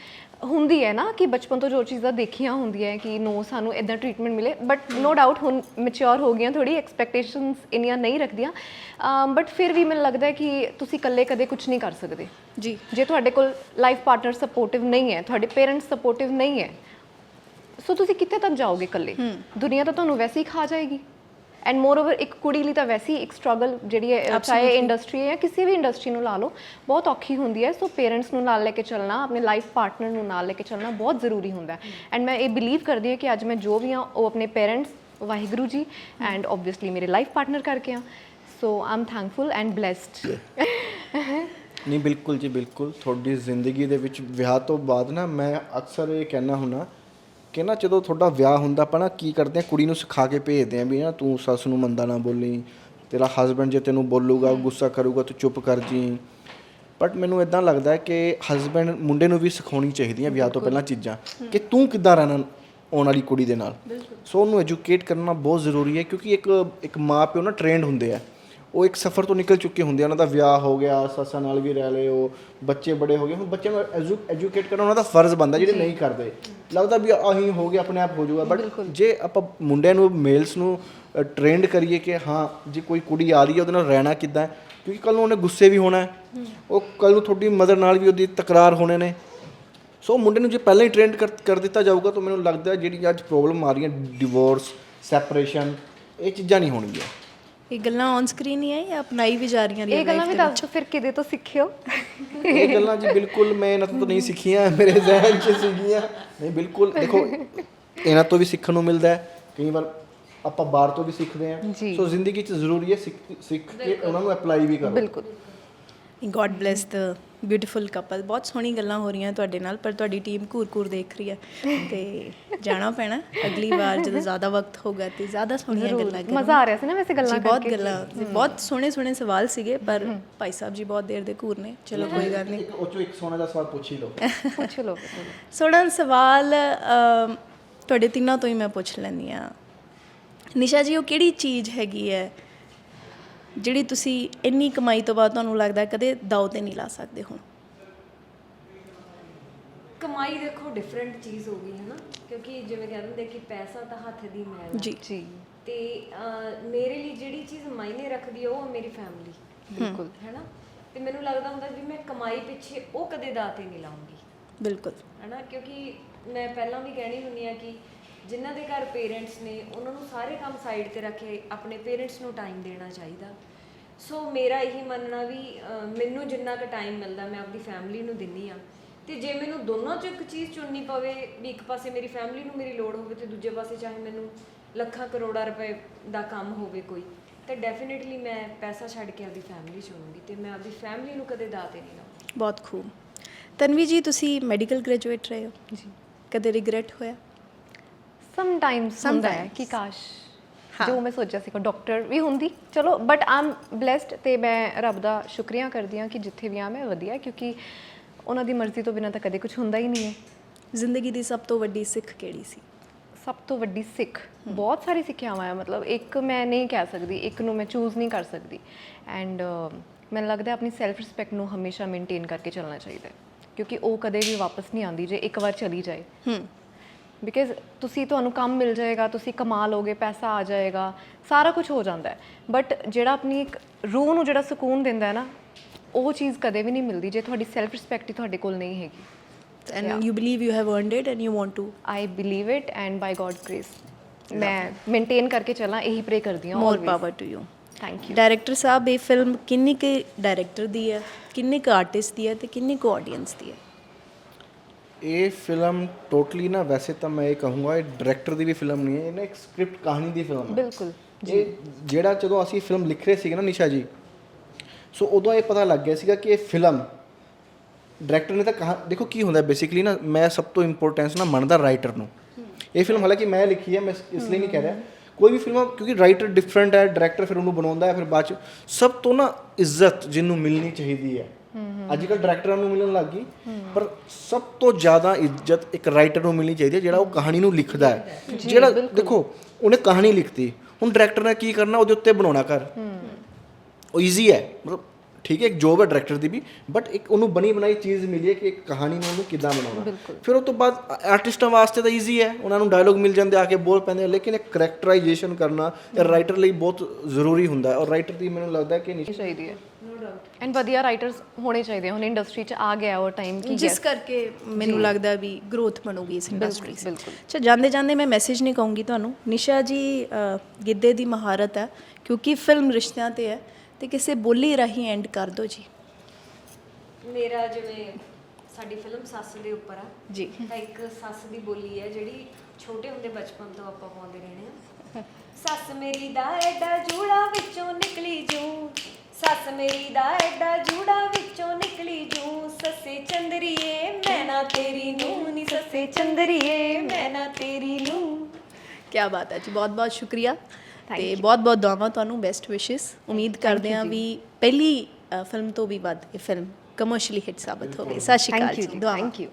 ਹੁੰਦੀ ਹੈ ਨਾ ਕਿ ਬਚਪਨ ਤੋਂ ਜੋ ਚੀਜ਼ਾਂ ਦੇਖੀਆਂ ਹੁੰਦੀਆਂ ਹੈ ਕਿ ਨੋ ਸਾਨੂੰ ਇਦਾਂ ਟ੍ਰੀਟਮੈਂਟ ਮਿਲੇ ਬਟ ਨੋ ਡਾਊਟ ਹੁਣ ਮੈਚੁਰ ਹੋ ਗਈਆਂ ਥੋੜੀ ਐਕਸਪੈਕਟੇਸ਼ਨਸ ਇੰਨੀਆਂ ਨਹੀਂ ਰੱਖਦੀਆਂ। ਬਟ ਫਿਰ ਵੀ ਮੈਨੂੰ ਲੱਗਦਾ ਹੈ ਕਿ ਤੁਸੀਂ ਇਕੱਲੇ ਕਦੇ ਕੁਝ ਨਹੀਂ ਕਰ ਸਕਦੇ। ਜੀ। ਜੇ ਤੁਹਾਡੇ ਕੋਲ ਲਾਈਫ ਪਾਰਟਨਰ ਸਪੋਰਟਿਵ ਨਹੀਂ ਹੈ ਤੁਹਾਡੇ ਪੇਰੈਂਟਸ ਸਪੋਰਟਿਵ ਨਹੀਂ ਹੈ ਸੋ ਤੁਸੀਂ ਕਿੱਥੇ ਤੱਕ ਜਾਓਗੇ ਇਕੱਲੇ? ਦੁਨੀਆ ਤਾਂ ਤੁਹਾਨੂੰ ਵੈਸੇ ਹੀ ਖਾ ਜਾਏਗੀ। ਐਂਡ ਮੋਰ ਓਵਰ ਇੱਕ ਕੁੜੀ ਲਈ ਤਾਂ ਵੈਸੇ ਹੀ ਇੱਕ ਸਟਰਗਲ ਜਿਹੜੀ ਹੈ ਚਾਹੇ ਇੰਡਸਟਰੀ ਹੈ ਜਾਂ ਕਿਸੇ ਵੀ ਇੰਡਸਟਰੀ ਨੂੰ ਲਾ ਲਓ ਬਹੁਤ ਔਖੀ ਹੁੰਦੀ ਹੈ। ਸੋ ਪੇਰੈਂਟਸ ਨੂੰ ਨਾਲ ਲੈ ਕੇ ਚੱਲਣਾ ਆਪਣੇ ਲਾਈਫ ਪਾਰਟਨਰ ਨੂੰ ਨਾਲ ਲੈ ਕੇ ਚੱਲਣਾ ਬਹੁਤ ਜ਼ਰੂਰੀ ਹੁੰਦਾ ਐਂਡ ਮੈਂ ਇਹ ਬਿਲੀਵ ਕਰਦੀ ਹਾਂ ਕਿ ਅੱਜ ਮੈਂ ਜੋ ਵੀ ਹਾਂ ਉਹ ਆਪਣੇ parents Waheguru ji and obviously ਮੇਰੇ ਲਾਈਫ ਪਾਰਟਨਰ ਕਰਕੇ ਹਾਂ। So I'm thankful and blessed ਨਹੀਂ ਬਿਲਕੁਲ ਜੀ ਬਿਲਕੁਲ। ਤੁਹਾਡੀ ਜ਼ਿੰਦਗੀ ਦੇ ਵਿੱਚ ਵਿਆਹ ਤੋਂ ਬਾਅਦ ਨਾ ਮੈਂ ਅਕਸਰ ਇਹ ਕਹਿਣਾ ਹੁੰਨਾ ਕਿ ਨਾ ਜਦੋਂ ਤੁਹਾਡਾ ਵਿਆਹ ਹੁੰਦਾ ਆਪਾਂ ਨਾ ਕੀ ਕਰਦੇ ਆ ਕੁੜੀ ਨੂੰ ਸਿਖਾ ਕੇ ਭੇਜਦੇ ਆ ਵੀ ਨਾ ਤੂੰ ਸੱਸ ਨੂੰ ਮੰਦਾ ਨਾ ਬੋਲੀ ਤੇਰਾ ਹਸਬੰਡ ਜੇ ਤੈਨੂੰ ਬੋਲੂਗਾ ਗੁੱਸਾ ਕਰੂਗਾ ਤੂੰ ਚੁੱਪ ਕਰ ਜੀ। ਬਟ ਮੈਨੂੰ ਇਦਾਂ ਲੱਗਦਾ ਹੈ ਕਿ ਹਸਬੰਡ ਮੁੰਡੇ ਨੂੰ ਵੀ ਸਿਖਾਉਣੀ ਚਾਹੀਦੀਆਂ ਵਿਆਹ ਤੋਂ ਪਹਿਲਾਂ ਚੀਜ਼ਾਂ ਕਿ ਤੂੰ ਕਿੱਦਾਂ ਰਹਿਣਾ ਆਉਣ ਵਾਲੀ ਕੁੜੀ ਦੇ ਨਾਲ। ਸੋ ਉਹਨੂੰ ਐਜੂਕੇਟ ਕਰਨਾ ਬਹੁਤ ਜ਼ਰੂਰੀ ਹੈ ਕਿਉਂਕਿ ਇੱਕ ਇੱਕ ਮਾਂ ਪਿਓ ਨਾ ਟ੍ਰੇਨਡ ਹੁੰਦੇ ਆ। ਉਹ ਇੱਕ ਸਫ਼ਰ ਤੋਂ ਨਿਕਲ ਚੁੱਕੇ ਹੁੰਦੇ ਉਹਨਾਂ ਦਾ ਵਿਆਹ ਹੋ ਗਿਆ ਸੱਸਾਂ ਨਾਲ ਵੀ ਰਹਿ ਲਏ ਉਹ ਬੱਚੇ ਬੜੇ ਹੋ ਗਏ। ਹੁਣ ਬੱਚਿਆਂ ਨੂੰ ਐਜੂਕੇਟ ਕਰਨਾ ਉਹਨਾਂ ਦਾ ਫਰਜ਼ ਬਣਦਾ ਜਿਹੜੇ ਨਹੀਂ ਕਰਦੇ। ਲੱਗਦਾ ਵੀ ਆਹੀ ਹੋ ਗਿਆ ਆਪਣੇ ਆਪ ਹੋ ਜਾਊਗਾ। ਬਟ ਜੇ ਆਪਾਂ ਮੁੰਡਿਆਂ ਨੂੰ ਮੇਲਸ ਨੂੰ ਟ੍ਰੇਨਡ ਕਰੀਏ ਕਿ ਹਾਂ ਜੇ ਕੋਈ ਕੁੜੀ ਆ ਰਹੀ ਹੈ ਉਹਦੇ ਨਾਲ ਰਹਿਣਾ ਕਿੱਦਾਂ ਕਿਉਂਕਿ ਕੱਲ ਨੂੰ ਉਹਨੇ ਗੁੱਸੇ ਵੀ ਹੋਣਾ ਉਹ ਕੱਲ ਨੂੰ ਤੁਹਾਡੀ ਮਦਰ ਨਾਲ ਵੀ ਉਹਦੀ ਤਕਰਾਰ ਹੋਣੇ ਨੇ। ਸੋ ਮੁੰਡੇ ਨੂੰ ਜੇ ਪਹਿਲਾਂ ਹੀ ਟ੍ਰੇਨਡ ਕਰ ਦਿੱਤਾ ਜਾਊਗਾ ਤਾਂ ਮੈਨੂੰ ਲੱਗਦਾ ਜਿਹੜੀ ਅੱਜ ਪ੍ਰੋਬਲਮ ਆ ਰਹੀਆਂ ਡਿਵੋਰਸ ਸੈਪਰੇਸ਼ਨ ਇਹ ਚੀਜ਼ਾਂ ਨਹੀਂ ਹੋਣਗੀਆਂ। ਇਹ ਗੱਲਾਂ ਔਨ ਸਕਰੀਨ ਹੀ ਹੈ ਜਾਂ ਅਪਣਾਈ ਵੀ ਜਾ ਰਹੀਆਂ ਇਹ ਗੱਲਾਂ ਵੀ ਦੱਸ ਦਿਓ ਫਿਰ ਕਿਹਦੇ ਤੋਂ ਸਿੱਖਿਓ? ਇਹ ਗੱਲਾਂ ਜੀ ਬਿਲਕੁਲ ਮੈਂ ਇਹਨਾਂ ਤੋਂ ਤਾਂ ਨਹੀਂ ਸਿੱਖੀਆਂ ਮੇਰੇ ਜ਼ਿਹਨ 'ਚ ਸੀਗੀਆਂ। ਨਹੀਂ ਬਿਲਕੁਲ ਦੇਖੋ ਇਹਨਾਂ ਤੋਂ ਵੀ ਸਿੱਖਣ ਨੂੰ ਮਿਲਦਾ ਹੈ। ਕਈ ਵਾਰ ਆਪਾਂ ਬਾਹਰ ਤੋਂ ਵੀ ਸਿੱਖਦੇ ਹਾਂ। ਜੀ। ਸੋ ਜ਼ਿੰਦਗੀ 'ਚ ਜ਼ਰੂਰੀ ਹੈ ਸਿੱਖ ਸਿੱਖ ਕੇ ਉਹਨਾਂ ਨੂੰ ਅਪਲਾਈ ਵੀ ਕਰੋ। ਬਿਲਕੁਲ। God bless the beautiful couple ਬਹੁਤ ਸੋਹਣੀ ਗੱਲਾਂ ਹੋ ਰਹੀਆਂ ਤੁਹਾਡੇ ਨਾਲ ਪਰ ਤੁਹਾਡੀ ਟੀਮ ਘੂਰ-ਘੂਰ ਦੇਖ ਰਹੀ ਹੈ ਤੇ ਜਾਣਾ ਪੈਣਾ। ਅਗਲੀ ਵਾਰ ਜਦੋਂ ਜ਼ਿਆਦਾ ਵਕਤ ਹੋਗਾ ਤੇ ਜ਼ਿਆਦਾ ਸੋਹਣੀਆਂ। ਗੱਲਾਂ ਕਰਾਂਗੇ ਮਜ਼ਾ ਆ ਰਿਹਾ ਸੀ ਨਾ ਵੈਸੇ ਗੱਲਾਂ ਜੀ ਬਹੁਤ ਕਰਕੇ। ਗੱਲਾਂ ਬਹੁਤ ਸੋਹਣੇ ਸੋਹਣੇ ਸਵਾਲ ਸੀਗੇ ਪਰ ਭਾਈ ਸਾਹਿਬ ਜੀ ਬਹੁਤ ਦੇਰ ਦੇ ਘੂਰ ਨੇ। ਚਲੋ ਕੋਈ ਗੱਲ ਨਹੀਂ। ਇੱਕ ਉਹ 'ਚੋਂ ਇੱਕ ਸੋਨਾ ਦਾ ਸਵਾਲ ਪੁੱਛ ਹੀ ਲਓ। ਪੁੱਛ ਲਓ ਸੋਹਣਾ ਸਵਾਲ ਤੁਹਾਡੇ ਤਿੰਨਾਂ ਤੋਂ ਹੀ ਮੈਂ ਪੁੱਛ ਲੈਂਦੀ ਆ ਨਿਸ਼ਾ ਜੀ ਉਹ ਕਿਹੜੀ ਚੀਜ਼ ਹੈਗੀ ਹੈ ਜਿਹੜੀ ਤੁਸੀਂ ਇੰਨੀ ਕਮਾਈ ਤੋਂ ਬਾਅਦ ਤੁਹਾਨੂੰ ਲੱਗਦਾ ਕਦੇ ਦਾਅ ਤੇ ਨਹੀਂ ਲਾ ਸਕਦੇ ਹੁਣ? ਕਮਾਈ ਦੇਖੋ ਡਿਫਰੈਂਟ ਚੀਜ਼ ਹੋ ਗਈ ਹੈ ਨਾ? ਕਿਉਂਕਿ ਜਿਵੇਂ ਕਹਿੰਦੇ ਹੁੰਦੇ ਕਿ ਪੈਸਾ ਤਾਂ ਹੱਥ ਦੀ ਮੈਲ ਹੈ। ਜੀ। ਜੀ। ਤੇ ਮੇਰੇ ਲਈ ਜਿਹੜੀ ਚੀਜ਼ ਮਾਇਨੇ ਰੱਖਦੀ ਹੈ ਉਹ ਹੈ ਮੇਰੀ ਫੈਮਿਲੀ ਬਿਲਕੁਲ। ਹੈ ਨਾ? ਤੇ ਮੈਨੂੰ ਲੱਗਦਾ ਹੁੰਦਾ ਵੀ ਮੈਂ ਕਮਾਈ ਪਿੱਛੇ ਉਹ ਕਦੇ ਦਾਅ ਤੇ ਨਹੀਂ ਲਾਉਂਗੀ ਬਿਲਕੁਲ। ਹਨਾ ਕਿਉਂਕਿ ਮੈਂ ਪਹਿਲਾਂ ਵੀ ਕਹਿਣੀ ਹੁੰਦੀ ਆ ਕਿ ਜਿਨ੍ਹਾਂ ਦੇ ਘਰ ਪੇਰੈਂਟਸ ਨੇ ਉਹਨਾਂ ਨੂੰ ਸਾਰੇ ਕੰਮ ਸਾਈਡ ਤੇ ਰੱਖ ਕੇ ਆਪਣੇ ਪੇਰੈਂਟਸ ਨੂੰ ਟਾਈਮ ਦੇਣਾ ਚਾਹੀਦਾ। ਸੋ ਮੇਰਾ ਇਹੀ ਮੰਨਣਾ ਵੀ ਅਹ, ਮੈਨੂੰ ਜਿੰਨਾ ਕੁ ਟਾਈਮ ਮਿਲਦਾ ਮੈਂ ਆਪਣੀ ਫੈਮਿਲੀ ਨੂੰ ਦਿੰਨੀ ਆ ਤੇ ਜੇ ਮੈਨੂੰ ਦੋਨਾਂ ਚੋਂ ਇੱਕ ਚੀਜ਼ ਚੁਣਨੀ ਪਵੇ ਵੀ ਇੱਕ ਪਾਸੇ ਮੇਰੀ ਫੈਮਿਲੀ ਨੂੰ ਮੇਰੀ ਲੋੜ ਹੋਵੇ ਤੇ ਦੂਜੇ ਪਾਸੇ ਚਾਹੇ ਮੈਨੂੰ ਲੱਖਾਂ ਕਰੋੜਾਂ ਰੁਪਏ ਦਾ ਕੰਮ ਹੋਵੇ ਕੋਈ ਤਾਂ ਡੈਫੀਨਿਟਲੀ ਮੈਂ ਪੈਸਾ ਛੱਡ ਕੇ ਆਪਣੀ ਫੈਮਿਲੀ ਚੁਣੂੰਗੀ ਤੇ ਮੈਂ ਆਪਣੀ ਫੈਮਿਲੀ ਨੂੰ ਕਦੇ ਦਾਅ ਤੇ ਨਹੀਂ ਲਾਉਂਗੀ ਬਹੁਤ ਖੂਬ। ਤਨਵੀ ਜੀ ਤੁਸੀਂ ਮੈਡੀਕਲ ਗ੍ਰੈਜੂਏਟ ਰਹੇ ਹੋ? ਜੀ। ਕਦੇ ਰਿਗਰੈਟ ਹੋਇਆ? ਸਮ ਟਾਈਮਸ ਹੁੰਦਾ ਹੈ ਕਿ ਕਾਸ਼ ਜੋ ਮੈਂ ਸੋਚਿਆ ਸੀ ਕਿ ਡਾਕਟਰ ਵੀ ਹੁੰਦੀ। ਚਲੋ ਬਟ ਆਮ ਬlesed ਤੇ ਮੈਂ ਰੱਬ ਦਾ ਸ਼ੁਕਰੀਆ ਕਰਦੀ ਹਾਂ ਕਿ ਜਿੱਥੇ ਵੀ ਆ ਮੈਂ ਵਧੀਆ ਕਿਉਂਕਿ ਉਹਨਾਂ ਦੀ ਮਰਜ਼ੀ ਤੋਂ ਬਿਨਾਂ ਤਾਂ ਕਦੇ ਕੁਝ ਹੁੰਦਾ ਹੀ ਨਹੀਂ ਹੈ। ਜ਼ਿੰਦਗੀ ਦੀ ਸਭ ਤੋਂ ਵੱਡੀ ਸਿੱਖ ਕਿਹੜੀ ਸੀ? ਸਭ ਤੋਂ ਵੱਡੀ ਸਿੱਖ। ਬਹੁਤ ਸਾਰੀ ਸਿੱਖਿਆਵਾਂ ਆ ਮਤਲਬ ਇੱਕ ਮੈਂ ਨਹੀਂ ਕਹਿ ਸਕਦੀ ਇੱਕ ਨੂੰ ਮੈਂ ਚੂਜ਼ ਨਹੀਂ ਕਰ ਸਕਦੀ। ਐਂਡ ਮੈਨੂੰ ਲੱਗਦਾ ਆਪਣੀ ਸੈਲਫ ਰਿਸਪੈਕਟ ਨੂੰ ਹਮੇਸ਼ਾ ਮੇਨਟੇਨ ਕਰਕੇ ਚੱਲਣਾ ਚਾਹੀਦਾ ਹੈ। ਕਿਉਂਕਿ ਉਹ ਕਦੇ ਵੀ ਵਾਪਸ ਨਹੀਂ ਆਉਂਦੀ ਜੇ ਇੱਕ ਵਾਰ ਚਲੀ ਜਾਏ। ਹੂੰ। ਬਿਕਾਜ਼ ਤੁਸੀਂ ਤੁਹਾਨੂੰ ਕੰਮ ਮਿਲ ਜਾਏਗਾ ਤੁਸੀਂ ਕਮਾ ਲੋਗੇ ਪੈਸਾ ਆ ਜਾਏਗਾ ਸਾਰਾ ਕੁਝ ਹੋ ਜਾਂਦਾ ਹੈ। ਬਟ ਜਿਹੜਾ ਆਪਣੀ ਇੱਕ ਰੂਹ ਨੂੰ ਜਿਹੜਾ ਸਕੂਨ ਦਿੰਦਾ ਹੈ ਨਾ ਉਹ ਚੀਜ਼ ਕਦੇ ਵੀ ਨਹੀਂ ਮਿਲਦੀ ਜੇ ਤੁਹਾਡੀ ਸੈਲਫ ਰਿਸਪੈਕਟ ਹੀ ਤੁਹਾਡੇ ਕੋਲ ਨਹੀਂ ਹੈਗੀ। And you believe you have earned it and you want to? I believe it and by God grace ਮੈਂ ਮੇਨਟੇਨ ਕਰਕੇ ਚੱਲਾਂ ਇਹੀ ਪ੍ਰੇ ਕਰਦੀ ਹਾਂ more power to you thank you director ਸਾਹਿਬ ਇਹ ਫਿਲਮ ਕਿੰਨੇ ਕੁ ਡਾਇਰੈਕਟਰ ਦੀ ਹੈ ਕਿੰਨੇ ਕੁ ਆਰਟਿਸਟ ਦੀ ਹੈ ਤੇ ਕਿੰਨੀ ਕੁ ਆਡੀਅנס ਦੀ ਹੈ? ਇਹ ਫਿਲਮ ਟੋਟਲੀ ਨਾ ਵੈਸੇ ਤਾਂ ਮੈਂ ਇਹ ਕਹੂੰਗਾ ਇਹ ਡਾਇਰੈਕਟਰ ਦੀ ਵੀ ਫਿਲਮ ਨਹੀਂ ਹੈ ਇਹ ਨਾ ਇੱਕ ਸਕ੍ਰਿਪਟ ਕਹਾਣੀ ਦੀ ਫਿਲਮ ਹੈ। ਬਿਲਕੁਲ ਇਹ ਜਿਹੜਾ ਜਦੋਂ ਅਸੀਂ ਫਿਲਮ ਲਿਖ ਰਹੇ ਸੀਗੇ ਨਾ ਨਿਸ਼ਾ ਜੀ ਸੋ ਉਦੋਂ ਇਹ ਪਤਾ ਲੱਗ ਗਿਆ ਸੀਗਾ ਕਿ ਇਹ ਫਿਲਮ ਡਾਇਰੈਕਟਰ ਨੇ ਤਾਂ ਕਹਾ ਦੇਖੋ ਕੀ ਹੁੰਦਾ ਬੇਸਿਕਲੀ ਨਾ ਮੈਂ ਸਭ ਤੋਂ ਇੰਪੋਰਟੈਂਸ ਨਾ ਮੰਨਦਾ ਰਾਈਟਰ ਨੂੰ। ਇਹ ਫਿਲਮ ਹਾਲਾਂਕਿ ਮੈਂ ਲਿਖੀ ਹੈ ਮੈਂ ਇਸ- ਲਈ ਨਹੀਂ ਕਹਿ ਰਿਹਾ। ਕੋਈ ਵੀ ਫਿਲਮ ਕਿਉਂਕਿ ਰਾਈਟਰ ਡਿਫਰੈਂਟ ਹੈ ਡਾਇਰੈਕਟਰ ਫਿਰ ਉਹਨੂੰ ਬਣਾਉਂਦਾ ਹੈ ਫਿਰ ਬਾਅਦ ਚ ਸਭ ਤੋਂ ਨਾ ਇੱਜ਼ਤ ਜਿਹਨੂੰ ਮਿਲਣੀ ਚਾਹੀਦੀ ਹੈ। ਅੱਜ ਕੱਲ ਡਾਇਰੈਕਟਰਾਂ ਨੂੰ ਮਿਲਣ ਲੱਗ ਗਈ ਪਰ ਸਭ ਤੋਂ ਜ਼ਿਆਦਾ ਇੱਜ਼ਤ ਇੱਕ ਰਾਈਟਰ ਨੂੰ ਮਿਲਣੀ ਚਾਹੀਦੀ ਹੈ ਜਿਹੜਾ ਉਹ ਕਹਾਣੀ ਨੂੰ ਲਿਖਦਾ ਹੈ। ਜਿਹੜਾ ਦੇਖੋ ਉਹਨੇ ਕਹਾਣੀ ਲਿਖਤੀ ਹੁਣ ਡਾਇਰੈਕਟਰ ਨੇ ਕੀ ਕਰਨਾ ਉਹਦੇ ਉੱਤੇ ਬਣਾਉਣਾ ਕਰ ਉਹ ਈਜ਼ੀ ਹੈ ਮਤਲਬ ਠੀਕ ਹੈ ਇੱਕ ਜੋਬ ਹੈ ਡਾਇਰੈਕਟਰ ਦੀ ਵੀ ਬਟ ਇੱਕ ਉਹਨੂੰ ਬਣੀ ਬਣਾਈ ਚੀਜ਼ ਮਿਲੀ ਹੈ ਕਿ ਇੱਕ ਕਹਾਣੀ ਨੂੰ ਉਹਨੂੰ ਕਿੱਦਾਂ ਬਣਾਉਣਾ। ਫਿਰ ਉਹ ਤੋਂ ਬਾਅਦ ਆਰਟਿਸਟਾਂ ਵਾਸਤੇ ਤਾਂ ਈਜ਼ੀ ਹੈ ਉਹਨਾਂ ਨੂੰ ਡਾਇਲੋਗ ਮਿਲ ਜਾਂਦੇ ਆ ਕੇ ਬੋਲ ਪੈਂਦੇ ਲੇਕਿਨ ਇੱਕ ਕਰੈਕਟਰਾਈਜੇਸ਼ਨ ਕਰਨਾ ਇਹ ਰਾਈਟਰ ਲਈ ਬਹੁਤ ਜ਼ਰੂਰੀ ਹੁੰਦਾ ਹੈ ਔਰ ਰਾਈਟਰ ਦੀ ਮੈਨੂੰ ਲੱਗਦਾ ਹੈ ਕਿ ਨਿਸ਼- ਚਾਹੀਦੀ ਹੈ। ਐਂਡ ਵਧੀਆ ਰਾਈਟਰਸ ਹੋਣੇ ਚਾਹੀਦੇ। ਹੁਣ ਇੰਡਸਟਰੀ 'ਚ ਆ ਗਿਆ ਉਹ ਟਾਈਮ ਕਿ ਜਿਸ ਕਰਕੇ ਮੈਨੂੰ ਲੱਗਦਾ ਵੀ ਗਰੋਥ ਬਣੂਗੀ ਇਸ ਇੰਡਸਟਰੀ 'ਚ। ਬਿਲਕੁਲ। ਅੱਛਾ ਜਾਂਦੇ ਜਾਂਦੇ ਮੈਂ ਮੈਸੇਜ ਨਹੀਂ ਕਹੂੰਗੀ ਤੁਹਾਨੂੰ। ਨਿਸ਼ਾ ਜੀ ਗਿੱਧੇ ਦੀ ਮਹਾਰਤ ਹੈ ਕਿਉਂਕਿ ਫਿਲਮ ਰਿਸ਼ਤਿਆਂ ਤੇ ਹੈ। ਤੇ ਕਿਸੇ ਬੋਲੀ ਰਾਹੀਂ ਐਂਡ ਕਰ ਦਿਓ ਜੀ। ਮੇਰਾ ਜਿਵੇਂ ਸਾਡੀ ਫਿਲਮ ਸੱਸ ਦੇ ਉੱਪਰ ਆ ਜੀ। ਤਾਂ ਇੱਕ ਸੱਸ ਦੀ ਬੋਲੀ ਹੈ ਜਿਹੜੀ ਛੋਟੇ ਹੁੰਦੇ ਬਚਪਨ ਤੋਂ ਆਪਾਂ ਪਾਉਂਦੇ ਰਹਿਣੇ ਆ ਸੱਸ ਮੇਰੀ ਦਾ ਐਡਾ ਜੂੜਾ ਵਿੱਚੋਂ ਨਿਕਲੀ ਜੂ। ਸੱਸ ਮੇਰੀ ਦਾ ਐਡਾ ਜੂੜਾ ਵਿੱਚੋਂ ਨਿਕਲੀ ਜੂ। ਸੱਸੇ ਚੰਦਰੀਏ ਮੈਂ ਨਾ ਤੇਰੀ ਨੂੰ ਨੀ ਸੱਸੇ ਚੰਦਰੀਏ ਮੈਂ ਨਾ ਤੇਰੀ ਨੂੰ ਕੀ ਬਾਤ ਹੈ ਜੀ ਬਹੁਤ ਬਹੁਤ ਸ਼ੁਕਰੀਆ ਤੇ ਬਹੁਤ ਬਹੁਤ ਦੁਆਵਾਂ ਤੁਹਾਨੂੰ ਬੈਸਟ ਵਿਸ਼ੇਸ ਉਮੀਦ ਕਰਦੇ ਹਾਂ ਵੀ ਪਹਿਲੀ ਫਿਲਮ ਤੋਂ ਵੀ ਵੱਧ ਇਹ ਫਿਲਮ ਕਮਰਸ਼ੀਅਲੀ ਹਿੱਟ ਸਾਬਤ ਹੋਵੇ। ਸਤਿ ਸ਼੍ਰੀ ਅਕਾਲ ਜੀ ਜੀ। ਦੁਆਵਾਂ। Thank you